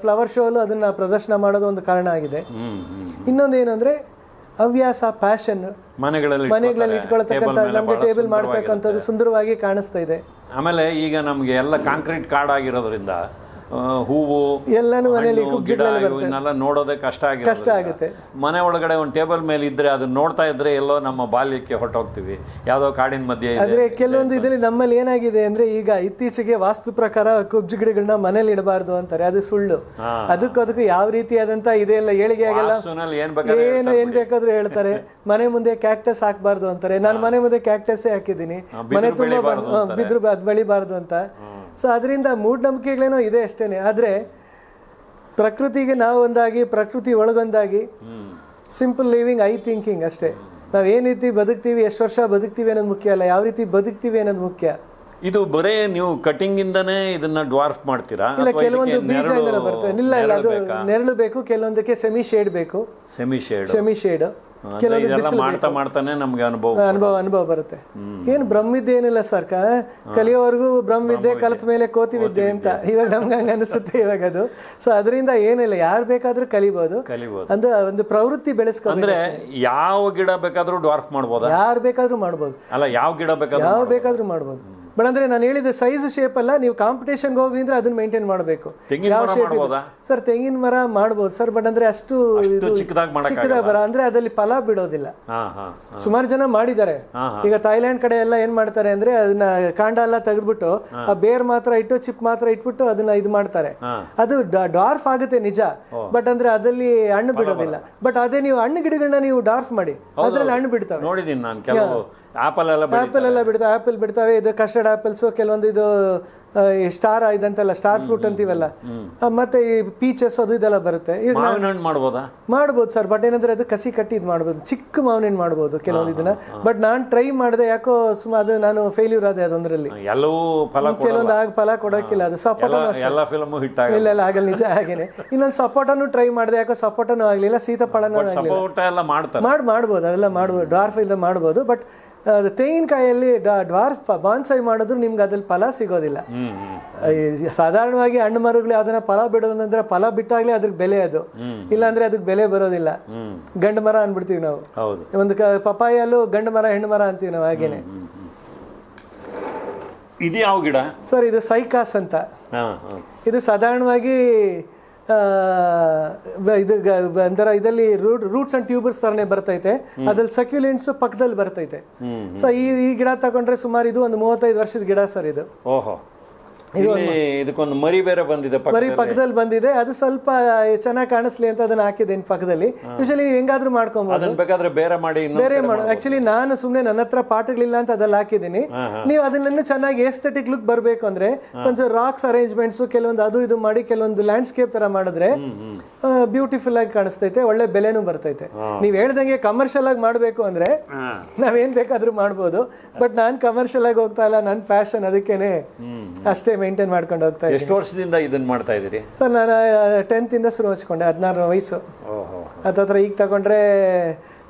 ಫ್ಲವರ್ ಶೋ ಅದನ್ನ ಪ್ರದರ್ಶನ ಮಾಡೋದು ಒಂದು ಕಾರಣ ಆಗಿದೆ. ಇನ್ನೊಂದು ಏನಂದ್ರೆ ಹವ್ಯಾಸ ಪ್ಯಾಷನ್ ಮನೆಗಳಲ್ಲಿ ಮನೆಗಳಲ್ಲಿ. ಇಟ್ಕೊಳ್ತಕ್ಕಂಥ ನಮ್ಗೆ ಟೇಬಲ್. ಮಾಡ್ತಕ್ಕಂಥದ್ದು ಸುಂದರವಾಗಿ ಕಾಣಿಸ್ತಾ ಇದೆ. ಆಮೇಲೆ ಈಗ ನಮಗೆ ಎಲ್ಲ ಕಾಂಕ್ರೀಟ್ ಕಾರ್ಡ್ ಆಗಿರೋದ್ರಿಂದ ಹೂವು ಎಲ್ಲಾನು ಮನೇಲಿ ಹಣ್ಣು, ಗಿಡ. ಇವನ್ನೆಲ್ಲ ನೋಡೋದೇ ಕಷ್ಟ ಆಗಿದೆ ಕಷ್ಟ ಆಗುತ್ತೆ. ಮನೆ ಒಳಗಡೆ ಒಂದು ಟೇಬಲ್ ಮೇಲೆ ಇದ್ರೆ ಅದನ್ನ ನೋಡ್ತಾ ಇದ್ರೆ ಎಲ್ಲೋ ನಮ್ಮ ಬಾಲ್ಯಕ್ಕೆ ಹೊರಟೋಗ್ತೀವಿ. ಯಾವುದೋ ಕಾಡಿನ ಮಧ್ಯೆ ಇದೆ ಆದ್ರೆ ಕೆಲವೊಂದು ಇದರಲ್ಲಿ ನಮ್ಮಲ್ಲಿ ಏನಾಗಿದೆ ಅಂದ್ರೆ ಈಗ ಇತ್ತೀಚೆಗೆ ವಾಸ್ತು ಪ್ರಕಾರ ಕುಬ್ಜಿ ಗಿಡಗಳನ್ನ ಮನೇಲಿ ಇಡಬಾರ್ದು ಅಂತಾರೆ. ಅದು ಸುಳ್ಳು. ಅದಕ್ಕೂ ಅದಕ್ಕೂ ಯಾವ ರೀತಿಯಾದಂತ ಇದೆಲ್ಲ ಏಳಿಗೆ ಆಗಲ್ಲ. ವಾಸ್ತುನಲ್ಲಿ ಏನ್ ಬೇಕಾದ್ರೆ ಏನು ಏನ್ ಬೇಕಾದ್ರೂ ಹೇಳ್ತಾರೆ. ಮನೆ ಮುಂದೆ ಕ್ಯಾಕ್ಟಸ್ ಹಾಕ್ಬಾರ್ದು ಅಂತಾರೆ. ನಾನು ಮನೆ ಮುಂದೆ ಕ್ಯಾಕ್ಟಸ್ ಹಾಕಿದ್ದೀನಿ. ಮನೆ ತುಂಬಾ ಬೆಳಿಬಾರ್ದು ಬಿದ್ರು ಬ- ಅದ್ ಬೆಳಿಬಾರ್ದು ಅಂತ. ಸೊ ಅದರಿಂದ ಮೂಢನಂಬಿಕೆಗಳೇನೋ ಇದೆ ಅಷ್ಟೇನೆ. ಆದರೆ ಪ್ರಕೃತಿಗೆ ನಾವು ಒಂದಾಗಿ ಪ್ರಕೃತಿ ಒಳಗೊಂದಾಗಿ ಸಿಂಪಲ್ ಲಿವಿಂಗ್ ಐ ಥಿಂಕಿಂಗ್ ಅಷ್ಟೇ. ನಾವು ಏನು ರೀತಿ ಬದುಕ್ತೀವಿ ಎಷ್ಟು ವರ್ಷ ಬದುಕ್ತೀವಿ ಅನ್ನೋದು ಮುಖ್ಯ ಅಲ್ಲ. ಯಾವ ರೀತಿ ಬದುಕ್ತೀವಿ ಅನ್ನೋದು ಮುಖ್ಯ. ಇದು ಬರೇ ನೀವು ಕಟಿಂಗ್ ಇಂದನೇ ಇದನ್ನ ಡ್ವಾರ್ಫ್ ಮಾಡ್ತೀರಾ? ಇಲ್ಲ ಕೆಲವೊಂದು ಬೀಜ ಬರ್ತದೆ. ಇಲ್ಲ ಇಲ್ಲ ಅದು ನೆರಳು ಬೇಕು ಕೆಲವೊಂದಕ್ಕೆ ಸೆಮಿ ಶೇಡ್ ಬೇಕು. ಸೆಮಿ ಶೇಡ್ ಸೆಮಿ ಶೇಡ್ ಕೆಲವೊಂದು ಮಾಡ್ತಾ ಮಾಡ್ತಾನೆ ನಮ್ಗೆ ಅನುಭವ ಅನುಭವ ಅನುಭವ ಬರುತ್ತೆ. ಏನು ಬ್ರಹ್ಮಿದ್ದೆ ಏನಿಲ್ಲ ಸರ್ ಕಲಿಯೋವರೆಗೂ ಬ್ರಹ್ಮಿದ್ದೆ ಕಲಿತ ಮೇಲೆ ಕೋತಿ ವಿದ್ಯೆ ಅಂತ. ಇವಾಗ ನಮ್ಗೆ ಹಂಗ ಅನಿಸುತ್ತೆ ಇವಾಗ ಅದು. ಸೊ ಅದರಿಂದ ಏನಿಲ್ಲ. ಯಾರು ಬೇಕಾದ್ರೂ ಕಲಿಬಹುದು ಅಂದ್ರೆ ಒಂದು ಪ್ರವೃತ್ತಿ ಬೆಳೆಸ್ಕೊಂಡ್ರೆ ಯಾವ ಗಿಡ ಬೇಕಾದ್ರೂ ಡ್ವಾರ್ಫ್ ಮಾಡ್ಬೋದು? ಯಾರು ಬೇಕಾದ್ರೂ ಮಾಡ್ಬೋದು. ಅಲ್ಲ ಯಾವ ಗಿಡ ಬೇಕಾದ್ರೂ ಯಾವ ಬೇಕಾದ್ರೂ ಮಾಡ್ಬೋದು. ಬಟ್ ಅಂದ್ರೆ ನಾನು ಹೇಳಿದ ಸೈಜ್ ಶೇಪ್ ಅಲ್ಲ ನೀವು ಕಾಂಪಿಟೇಷನ್ ಹೋಗಿ ಅಂದ್ರೆ ಅದನ್ನ ಮೇಂಟೈನ್ ಮಾಡಬೇಕು. ಯಾವ ಶೇಪ್ ಸರ್ ತೆಂಗಿನ ಮರ ಮಾಡ್ಬೋದು. ಸರ್ ಬಟ್ ಅಂದ್ರೆ ಅಷ್ಟು ಚಿಕ್ಕದಾಗ ಮರ ಅಂದ್ರೆ ಅದರಲ್ಲಿ ಫಲ ಬಿಡೋದಿಲ್ಲ. ಸುಮಾರು ಜನ ಮಾಡಿದ್ದಾರೆ. ಈಗ ಥೈಲ್ಯಾಂಡ್ ಕಡೆ ಎಲ್ಲ ಏನ್ ಮಾಡ್ತಾರೆ ಅಂದ್ರೆ ಅದನ್ನ ಕಾಂಡ ಎಲ್ಲ ತೆಗೆದ್ಬಿಟ್ಟು ಆ ಬೇರ್ ಮಾತ್ರ ಇಟ್ಟು ಚಿಪ್ ಮಾತ್ರ ಇಟ್ಬಿಟ್ಟು ಅದನ್ನ ಇದು ಮಾಡ್ತಾರೆ. ಅದು ಡಾರ್ಫ್ ಆಗುತ್ತೆ ನಿಜ. ಬಟ್ ಅಂದ್ರೆ ಅದಲ್ಲಿ ಹಣ್ಣು ಬಿಡೋದಿಲ್ಲ. ಬಟ್ ಅದೇ ನೀವು ಹಣ್ಣು ಗಿಡಗಳನ್ನ ನೀವು ಡಾರ್ಫ್ ಮಾಡಿ. ಅದ್ರಲ್ಲಿ ಹಣ್ಣು ಬಿಡ್ತವೆ. ನೋಡಿದೀನಿ ನಾನು ಕೆಲವು ಆಪಲ್ ಎಲ್ಲ ಆಪಲ್ ಎಲ್ಲ ಬಿಡ್ತಾವೆ ಆಪಲ್ ಬಿಡ್ತಾವೆ. ಇದು ಕಸ್ಟರ್ಡ್ ಆಪಲ್ಸ್ ಕೆಲವೊಂದು ಇದು ಸ್ಟಾರ್ ಇದಂತೆಲ್ಲ ಸ್ಟಾರ್ ಫ್ರೂಟ್ ಅಂತೀವಲ್ಲ ಮತ್ತೆ ಈ ಪೀಚಸ್ ಅದು ಇದೆಲ್ಲ ಬರುತ್ತೆ. ಈಗ ಮಾಡ್ಬೋದಾ? ಮಾಡ್ಬೋದು ಸರ್ ಬಟ್ ಏನಂದ್ರೆ ಅದು ಕಸಿ ಕಟ್ಟಿ ಇದು ಮಾಡ್ಬೋದು. ಚಿಕ್ಕ ಮಾವಿನ ಮಾಡ್ಬೋದು ಕೆಲವೊಂದು ಇದನ್ನ. ಬಟ್ ನಾನು ಟ್ರೈ ಮಾಡಿದೆ ಯಾಕೋ ಸುಮ್ಮ ಅದು ನಾನು ಫೇಲ್ಯೂರ್ ಆದೆ ಅದೊಂದರಲ್ಲಿ. ಎಲ್ಲವೂ ಫಲ ಕೆಲವೊಂದು ಆಗ ಫಲ ಕೊಡೋಕ್ಕಿಲ್ಲ ಅದು ಸಪೋಟ ಎಲ್ಲ ಎಲ್ಲ ಹಿಟ್ ಆಗ ಇಲ್ಲ ಇಲ್ಲ ಆಗಲ್ಲ ನಿಜ ಹಾಗೇನೆ. ಇನ್ನೊಂದು ಸಪೋಟನು ಟ್ರೈ ಮಾಡಿದೆ ಯಾಕೋ ಸಪೋಟನು ಆಗಲಿಲ್ಲ ಸೀತಾಫಳನೂ ಆಗ್ಲಿಲ್ಲ. ಮಾಡಿ ಮಾಡ್ಬೋದು ಅದೆಲ್ಲ ಮಾಡ್ಬೋದು ಡಾರ್ಫ್ ಇಲ್ಲ ಮಾಡ್ಬೋದು ಬಟ್ ತೆಂಗಿನಕಾಯಲ್ಲಿ ಡ್ವಾರ್ಫ್ ಬಾನ್ಸೈ ಮಾಡಿದ್ರು ನಿಮ್ಗೆ ಅದ್ರಲ್ಲಿ ಫಲ ಸಿಗೋದಿಲ್ಲ. ಈ ಸಾಧಾರಣವಾಗಿ ಹಣ್ಣು ಮರಗಳು ಅದನ್ನ ಫಲ ಬಿಡೋದಂದ್ರೆ ಫಲ ಬಿಟ್ಟಾಗ್ಲೇ ಅದಕ್ಕೆ ಬೆಲೆ ಅದು. ಇಲ್ಲಾಂದ್ರೆ ಅದಕ್ಕೆ ಬೆಲೆ ಬರೋದಿಲ್ಲ. ಗಂಡು ಮರ ಅನ್ಬಿಡ್ತೀವಿ ನಾವು. ಒಂದು ಪಪಾಯಲ್ಲೂ ಗಂಡು ಮರ ಹೆಣ್ಣು ಮರ ಅಂತೀವಿ ನಾವು ಹಾಗೇನೆ. ಇದು ಯಾವ ಗಿಡ? ಸರ್ ಇದು ಸೈಕಾಸ್ ಅಂತ. ಇದು ಸಾಧಾರಣವಾಗಿ ಇದು ಒಂಥರ ಇದರಲ್ಲಿ ರೂಟ್ ರೂಟ್ಸ್ ಅಂಡ್ ಟ್ಯೂಬರ್ಸ್ ತರನೇ ಬರ್ತೈತೆ. ಅದ್ರಲ್ಲಿ ಸಕ್ಯುಲೆಂಟ್ಸ್ ಪಕ್ಕದಲ್ಲಿ ಬರ್ತೈತೆ. ಸೊ ಈ ಈ ಗಿಡ ತಗೊಂಡ್ರೆ ಸುಮಾರು ಇದು ಒಂದು ಮೂವತ್ತೈದು ವರ್ಷದ ಗಿಡ ಸರ್ ಇದು. ಓಹೋ. ಇದಕ್ಕೊಂದು ಮರಿ ಬೇರೆ ಬಂದಿದೆ ಮರಿ ಪಕ್ಕದಲ್ಲಿ ಬಂದಿದೆ. ಅದು ಸ್ವಲ್ಪ ಚೆನ್ನಾಗಿ ಕಾಣಿಸ್ಲಿ ಅಂತ ಅದನ್ನ ಹಾಕಿದ್ದೇನೆ ಪಕ್ಕದಲ್ಲಿ. ಯೂಶಲಿ ಹೆಂಗಾದ್ರೂ ಮಾಡ್ಕೊಬೋದು. ಅದನ್ನ ಬೇಕಾದ್ರೆ ಬೇರೆ ಮಾಡಿ ಬೇರೆ ಮಾಡು. ಆಕ್ಚುಲಿ ನಾನು ಸುಮ್ಮನೆ ನನ್ನ ಹತ್ರ ಪಾಠಗಳಿಲ್ಲ ಅಂತ ಅದಲ್ಲಿ ಹಾಕಿದ್ದೀನಿ. ನೀವು ಅದನ್ನ ಚೆನ್ನಾಗಿ ಏಸ್ಥೆಟಿಕ್ ಲುಕ್ ಬರಬೇಕು ಅಂದ್ರೆ ಒಂದು ರಾಕ್ಸ್ ಅರೇಂಜ್ಮೆಂಟ್ಸ್ ಕೆಲವೊಂದು ಅದು ಇದು ಮಾಡಿ ಕೆಲವೊಂದು ಲ್ಯಾಂಡ್ಸ್ಕೇಪ್ ತರ ಮಾಡಿದ್ರೆ ಬ್ಯೂಟಿಫುಲ್ ಆಗಿ ಕಾಣಿಸ್ತೈತೆ ಒಳ್ಳೆ ಬೆಲೆನೂ ಬರ್ತೈತೆ. ನೀವು ಹೇಳ್ದಂಗೆ ಕಮರ್ಷಿಯಲ್ ಆಗಿ ಮಾಡಬೇಕು ಅಂದ್ರೆ ನಾವೇನ್ ಬೇಕಾದ್ರೂ ಮಾಡ್ಬೋದು. ಬಟ್ ನಾನು ಕಮರ್ಷಿಯಲ್ ಆಗಿ ಹೋಗ್ತಾ ಇಲ್ಲ ನನ್ನ ಪ್ಯಾಷನ್ ಅದಕ್ಕೇನೆ ಅಷ್ಟೇ ಮೇಂಟೈನ್ ಮಾಡ್ಕೊಂಡು ಹೋಗ್ತಾ ಇದ್ದೀನಿ. ಎಷ್ಟು ವರ್ಷದಿಂದ ಇದನ್ನ ಮಾಡ್ತಾ ಇದ್ದೀರಿ? ಸರ್ ನಾನು ಟೆಂತ್ ಇಂದ ಶುರು ಹಚ್ಕೊಂಡೆ ಹದಿನಾರು ವಯಸ್ಸು. ಓಹೋ. ಹತ್ತತ್ರ ಈಗ ತಗೊಂಡ್ರೆ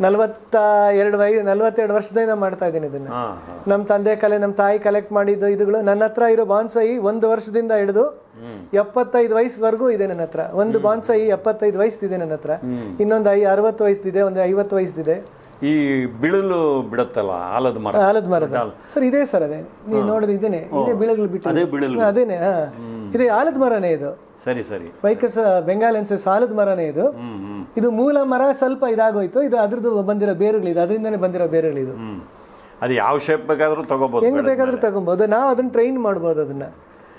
ನಲವತ್ತ ಎರಡು ವಯ ನಲವತ್ತೆರಡು ವರ್ಷದಿಂದ ಮಾಡ್ತಾ ಇದ್ದೀನಿ ಇದನ್ನ. ನಮ್ಮ ತಂದೆ ಕಲೆ ನಮ್ಮ ತಾಯಿ ಕಲೆಕ್ಟ್ ಮಾಡಿದ್ದು ಇದುಗಳು. ನನ್ನ ಹತ್ರ ಇರೋ ಬಾನ್ಸಾಯಿ ಒಂದು ವರ್ಷದಿಂದ ಹಿಡಿದು ಎಪ್ಪತ್ತೈದು ವಯಸ್ಸುವರೆಗೂ ಇದೆ ನನ್ನ ಹತ್ರ. ಒಂದು ಬಾನ್ಸಾಯಿ ಎಪ್ಪತ್ತೈದು ವಯಸ್ಸಿದೆ ನನ್ನ ಹತ್ರ. ಇನ್ನೊಂದು ಐ ಅರವತ್ತು ವಯಸ್ಸಿದೆ ಒಂದು ಐವತ್ತು ವಯಸ್ಸಿದೆ. ಈ ಬಿಳಲು ಬಿಡುತ್ತಲ್ಲ ಆಲದ ಮರ. ಆಲದ ಮರ ಸರ್ ಇದೇ ಸರ್ ಅದೇ. ನೀವು ನೋಡಿದ ಇದೇನೆ. ಇದೇ ಬಿಳಗಳು ಬಿಟ್ಟು ಅದೇ ಬಿಳಲು ಅದೇನೆ ಇದೇ ಆಲದ ಮರನೇ ಇದು. ಸರಿ ಸರಿ. ಫೈಕಸ್ ಬೆಂಗಾಲೆನ್ಸಸ್ ಆಲದ ಮರನೇ ಇದು. ಇದು ಮೂಲ ಮರ ಸ್ವಲ್ಪ ಇದಾಗೋಯ್ತು. ಇದು ಅದ್ರದ್ದು ಬಂದಿರೋ ಬೇರುಗಳಿದು. ಅದರಿಂದನೇ ಬಂದಿರೋ ಬೇರುಗಳು ಇದು ಅದು ಯಾವ ಶೇಪ್ ಬೇಕಾದ್ರೂ ತಗೋಬಹುದು ಹೆಂಗ್ ಬೇಕಾದ್ರೂ ತಗೋಬೋದು. ನಾವು ಅದನ್ನ ಟ್ರೈನ್ ಮಾಡ್ಬೋದು ಅದನ್ನ.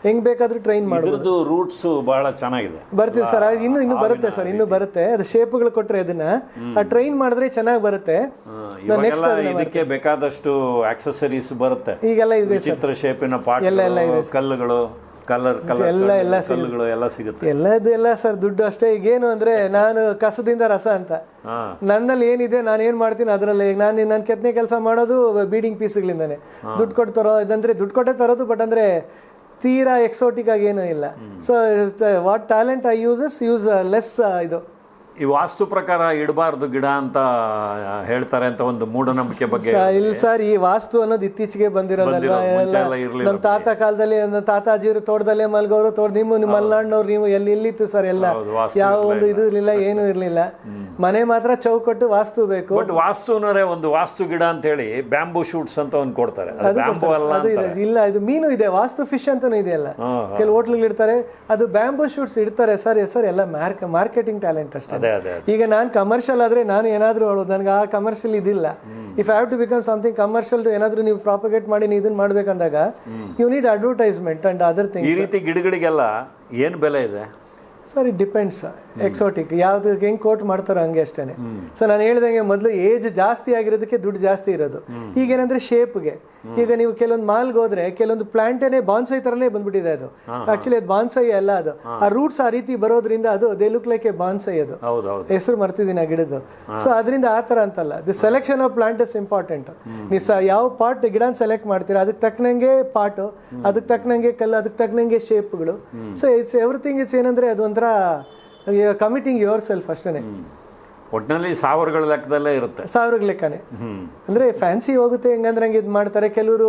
ಹೆಂಗ್ ಬೇಕಾದ್ರೂ ಟ್ರೈನ್ ಮಾಡೋದು ರೂಟ್ಸ್ ಬಹಳ ಚೆನ್ನಾಗಿದೆ. ಬರ್ತಿದೆ ಸರ್ ಇನ್ನು ಇನ್ನು ಬರುತ್ತೆ ಸರ್ ಇನ್ನು ಬರುತ್ತೆ. ಅದು ಶೇಪ್ಗಳು ಕೊಟ್ರೆ ಅದನ್ನ. ಆ ಟ್ರೈನ್ ಮಾಡಿದ್ರೆ ಚೆನ್ನಾಗಿ ಬರುತ್ತೆ. ಇದಕ್ಕೆ ಬೇಕಾದಷ್ಟು ಆಕ್ಸೆಸರೀಸ್ ಬರುತ್ತೆ. ಈಗೆಲ್ಲ ಇದೆ ಚಿತ್ರ ಶೇಪಿನ ಪಾಟ್ ಕಲ್ಲುಗಳು ಕಲರ್ ಕಲರ್ ಕಲ್ಲುಗಳು ಎಲ್ಲ ಸಿಗುತ್ತೆ. ಎಲ್ಲದು ಎಲ್ಲ ಸರ್ ದುಡ್ಡು ಅಷ್ಟೇ. ಈಗೇನು ಅಂದ್ರೆ ನಾನು ಕಸದಿಂದ ರಸ ಅಂತ. ನನ್ನಲ್ಲಿ ಏನಿದೆ ನಾನು ಏನ್ ಮಾಡ್ತೀನಿ ಅದರಲ್ಲಿ. ನಾನು ನಾನು ಕೆತ್ತನೆ ಕೆಲಸ ಮಾಡೋದು ಬೀಡಿಂಗ್ ಪೀಸ್ಗಳಿಂದಾನೆ ದುಡ್ಡು ಕೊಟ್ಟು ತರೋ ಇದಂದ್ರೆ ದುಡ್ಡು ಕೊಟ್ಟೆ ತರೋದು ಬಟ್ ಅಂದ್ರೆ ತೀರಾ ಎಕ್ಸೋಟಿಕ್ ಆಗಿ ಏನೂ ಇಲ್ಲ. So what talent I uses useless ಇದು. ಈ ವಾಸ್ತು ಪ್ರಕಾರ ಇಡಬಾರ್ದು ಗಿಡ ಅಂತ ಹೇಳ್ತಾರೆ ಅಂತ ಒಂದು ಮೂಢನಂಬಿಕೆ ಬಗ್ಗೆ ಇಲ್ಲ ಸರ್ ಈ ವಾಸ್ತು ಅನ್ನೋದು ಇತ್ತೀಚೆಗೆ ಬಂದಿರೋದಲ್ಲ ನಮ್ಮ ತಾತ ಕಾಲದಲ್ಲಿ ನಮ್ಮ ತಾತಾಜಿರು ತೋಟದಲ್ಲೇ ಮಲ್ಗೋರು ತೋಟ ನಿಮ್ಮ ನಿಮ್ಮ ಮಲ್ನಾಡ್ನವ್ರು ನೀವು ಎಲ್ಲಿ ಇಲ್ಲಿತ್ತು ಸರ್ ಎಲ್ಲ? ಯಾವ ಒಂದು ಇದು ಇರಲಿಲ್ಲ ಏನೂ ಇರಲಿಲ್ಲ. ಮನೆ ಮಾತ್ರ ಚೌಕಟ್ಟು ವಾಸ್ತು ಬೇಕು. ಬಟ್ ವಾಸ್ತುನರೇ ಒಂದು ವಾಸ್ತು ಗಿಡ ಅಂತ ಹೇಳಿ ಬ್ಯಾಂಬೂ ಶೂಟ್ಸ್ ಅಂತ ಒಂದು ಕೊಡ್ತಾರೆ. ಅದು ಇದೆ. ಇಲ್ಲ ಇದು ಮೀನು ಇದೆ ವಾಸ್ತು ಫಿಶ್ ಅಂತಾನು ಇದೆ ಅಲ್ಲ ಕೆಲವು ಹೋಟ್ಲಲ್ಲಿ ಇಡ್ತಾರೆ ಅದು ಬ್ಯಾಂಬೂ ಶೂಟ್ಸ್ ಇಡ್ತಾರೆ ಸರ್ ಸರ್ ಎಲ್ಲ ಮಾರ್ಕ್ ಮಾರ್ಕೆಟಿಂಗ್ ಟ್ಯಾಲೆಂಟ್ ಅಷ್ಟೇ. ಈಗ ನಾನು ಕಮರ್ಷಿಯಲ್ ಆದ್ರೆ ನಾನು ಏನಾದರೂ ಹೇಳೋದು ನನಗೆ ಆ ಕಮರ್ಷಿಯಲ್ ಇದಿಲ್ಲ. If have to become something commercial ಏನಾದರೂ ನೀವು ಪ್ರಾಪಗೇಟ್ ಮಾಡಿ ನೀವು ಇದನ್ನ ಮಾಡ್ಬೇಕಂದಾಗ you need advertisement and other ಈ ಥಿಂಗ್ಸ್ ರೀತಿ ಗಿಡಗಳಿಗೆಲ್ಲ ಏನು ಬೆಲೆ ಇದೆ? ಸರ್ ಇಟ್ ಡಿಪೆಂಡ್ಸ್ ಎಕ್ಸೋಟಿಕ್ ಯಾವ್ದು ಹೆಂಗ್ ಕೋಟ್ ಮಾಡ್ತಾರೋ ಹಂಗೆ ಅಷ್ಟೇನೆ. ಸೊ ನಾನು ಹೇಳ್ದಂಗೆ ಮೊದಲು ಏಜ್ ಜಾಸ್ತಿ ಆಗಿರೋದಕ್ಕೆ ದುಡ್ಡು ಜಾಸ್ತಿ ಇರೋದು. ಈಗೇನಂದ್ರೆ ಶೇಪ್ಗೆ ಈಗ ನೀವು ಕೆಲವೊಂದು ಮಾಲ್ಗೆ ಹೋದ್ರೆ ಕೆಲವೊಂದು ಪ್ಲಾಂಟೇನೆ ಬಾನ್ಸೈ ತರನೇ ಬಂದ್ಬಿಟ್ಟಿದೆ ಅದು. ಆಕ್ಚುಲಿ ಅದು ಬಾನ್ಸೈ ಅಲ್ಲ ಅದು. ಆ ರೂಟ್ಸ್ ಆ ರೀತಿ ಬರೋದ್ರಿಂದ ಅದು they look like a bonsai ಅದು. ಹೆಸರು ಮರ್ತಿದ್ದೀನಿ ಆ ಗಿಡದ್ದು. ಸೊ ಅದರಿಂದ ಆ ಥರ ಅಂತಲ್ಲ. The selection of plant is important ನೀವು ಸ ಯಾವ ಪಾರ್ಟ್ ಗಿಡನ ಸೆಲೆಕ್ಟ್ ಮಾಡ್ತೀರಾ ಅದಕ್ಕೆ ತಕ್ಕನಂಗೆ ಪಾಟು ಅದಕ್ಕೆ ತಕ್ಕನಂಗೆ ಕಲ್ಲು ಅದಕ್ಕೆ ತಕ್ಕನಂಗೆ ಶೇಪ್ಗಳು ಸೊ ಇಟ್ಸ್ ಎವ್ರಿಥಿಂಗ್ ಇಟ್ಸ್ ಏನಂದ್ರೆ ಅದೊಂಥರ ಕಮಿಟಿಂಗ್ ಯುವರ್ ಸೆಲ್ಫ್ ಅಷ್ಟೇ ಒಟ್ಟಿನಲ್ಲಿ ಸಾವಿರಗಳ ಲೆಕ್ಕದಲ್ಲೇ ಇರುತ್ತೆ. ಸಾವಿರ ಲೆಕ್ಕನೆ. ಅಂದ್ರೆ ಫ್ಯಾನ್ಸಿ ಹೋಗುತ್ತೆ ಹೆಂಗಂದ್ರೆ ಹಂಗೆ ಇದು ಮಾಡ್ತಾರೆ. ಕೆಲವರು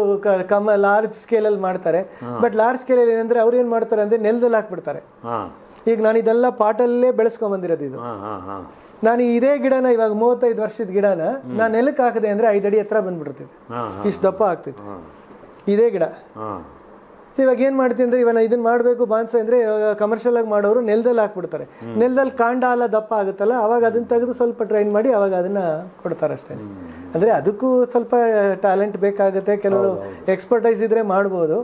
ಕಮ ಲಾರ್ಜ್ ಸ್ಕೇಲಲ್ಲಿ ಮಾಡ್ತಾರೆ. ಬಟ್ ಲಾರ್ಜ್ ಸ್ಕೇಲಲ್ಲಿ ಏನಂದ್ರೆ ಅವ್ರು ಏನು ಮಾಡ್ತಾರೆ ಅಂದ್ರೆ ನೆಲದಲ್ಲಿ ಹಾಕ್ಬಿಡ್ತಾರೆ. ಈಗ ನಾನು ಇದೆಲ್ಲ ಪಾಟಲ್ಲೇ ಬೆಳೆಸ್ಕೊಂಡ್ ಬಂದಿರೋದು ಇದು ನಾನು ಇದೇ ಗಿಡನ ಇವಾಗ ಮೂವತ್ತೈದು ವರ್ಷದ ಗಿಡನ ನಾನು ನೆಲಕ್ಕೆ ಹಾಕಿದೆ ಅಂದ್ರೆ ಐದು ಅಡಿ ಹತ್ರ ಬಂದ್ಬಿಡ್ತಿದೆ ಇಷ್ಟು ದಪ್ಪ ಆಗ್ತಿತ್ತು ಇದೇ ಗಿಡ. So ಇವಾಗ ಏನು ಮಾಡ್ತೀನಿ ಅಂದರೆ ಇವಾಗ ಇದನ್ನು ಮಾಡಬೇಕು ಬಾನ್ಸ ಅಂದ್ರೆ ಕಮರ್ಷಿಯಲ್ ಆಗಿ ಮಾಡೋರು ನೆಲದಲ್ಲಿ ಹಾಕ್ಬಿಡ್ತಾರೆ. ನೆಲದಲ್ಲಿ ಕಾಂಡ ಎಲ್ಲ ದಪ್ಪ ಆಗುತ್ತಲ್ಲ ಅವಾಗ ಅದನ್ನ ತೆಗೆದು ಸ್ವಲ್ಪ ಟ್ರೈನ್ ಮಾಡಿ ಅವಾಗ ಅದನ್ನ ಕೊಡ್ತಾರೆ ಅಷ್ಟೇ ಅಂದ್ರೆ ಅದಕ್ಕೂ ಸ್ವಲ್ಪ ಟ್ಯಾಲೆಂಟ್ ಬೇಕಾಗುತ್ತೆ. ಕೆಲವರು ಎಕ್ಸ್ಪರ್ಟೈಸ್ ಇದ್ರೆ ಮಾಡ್ಬೋದು.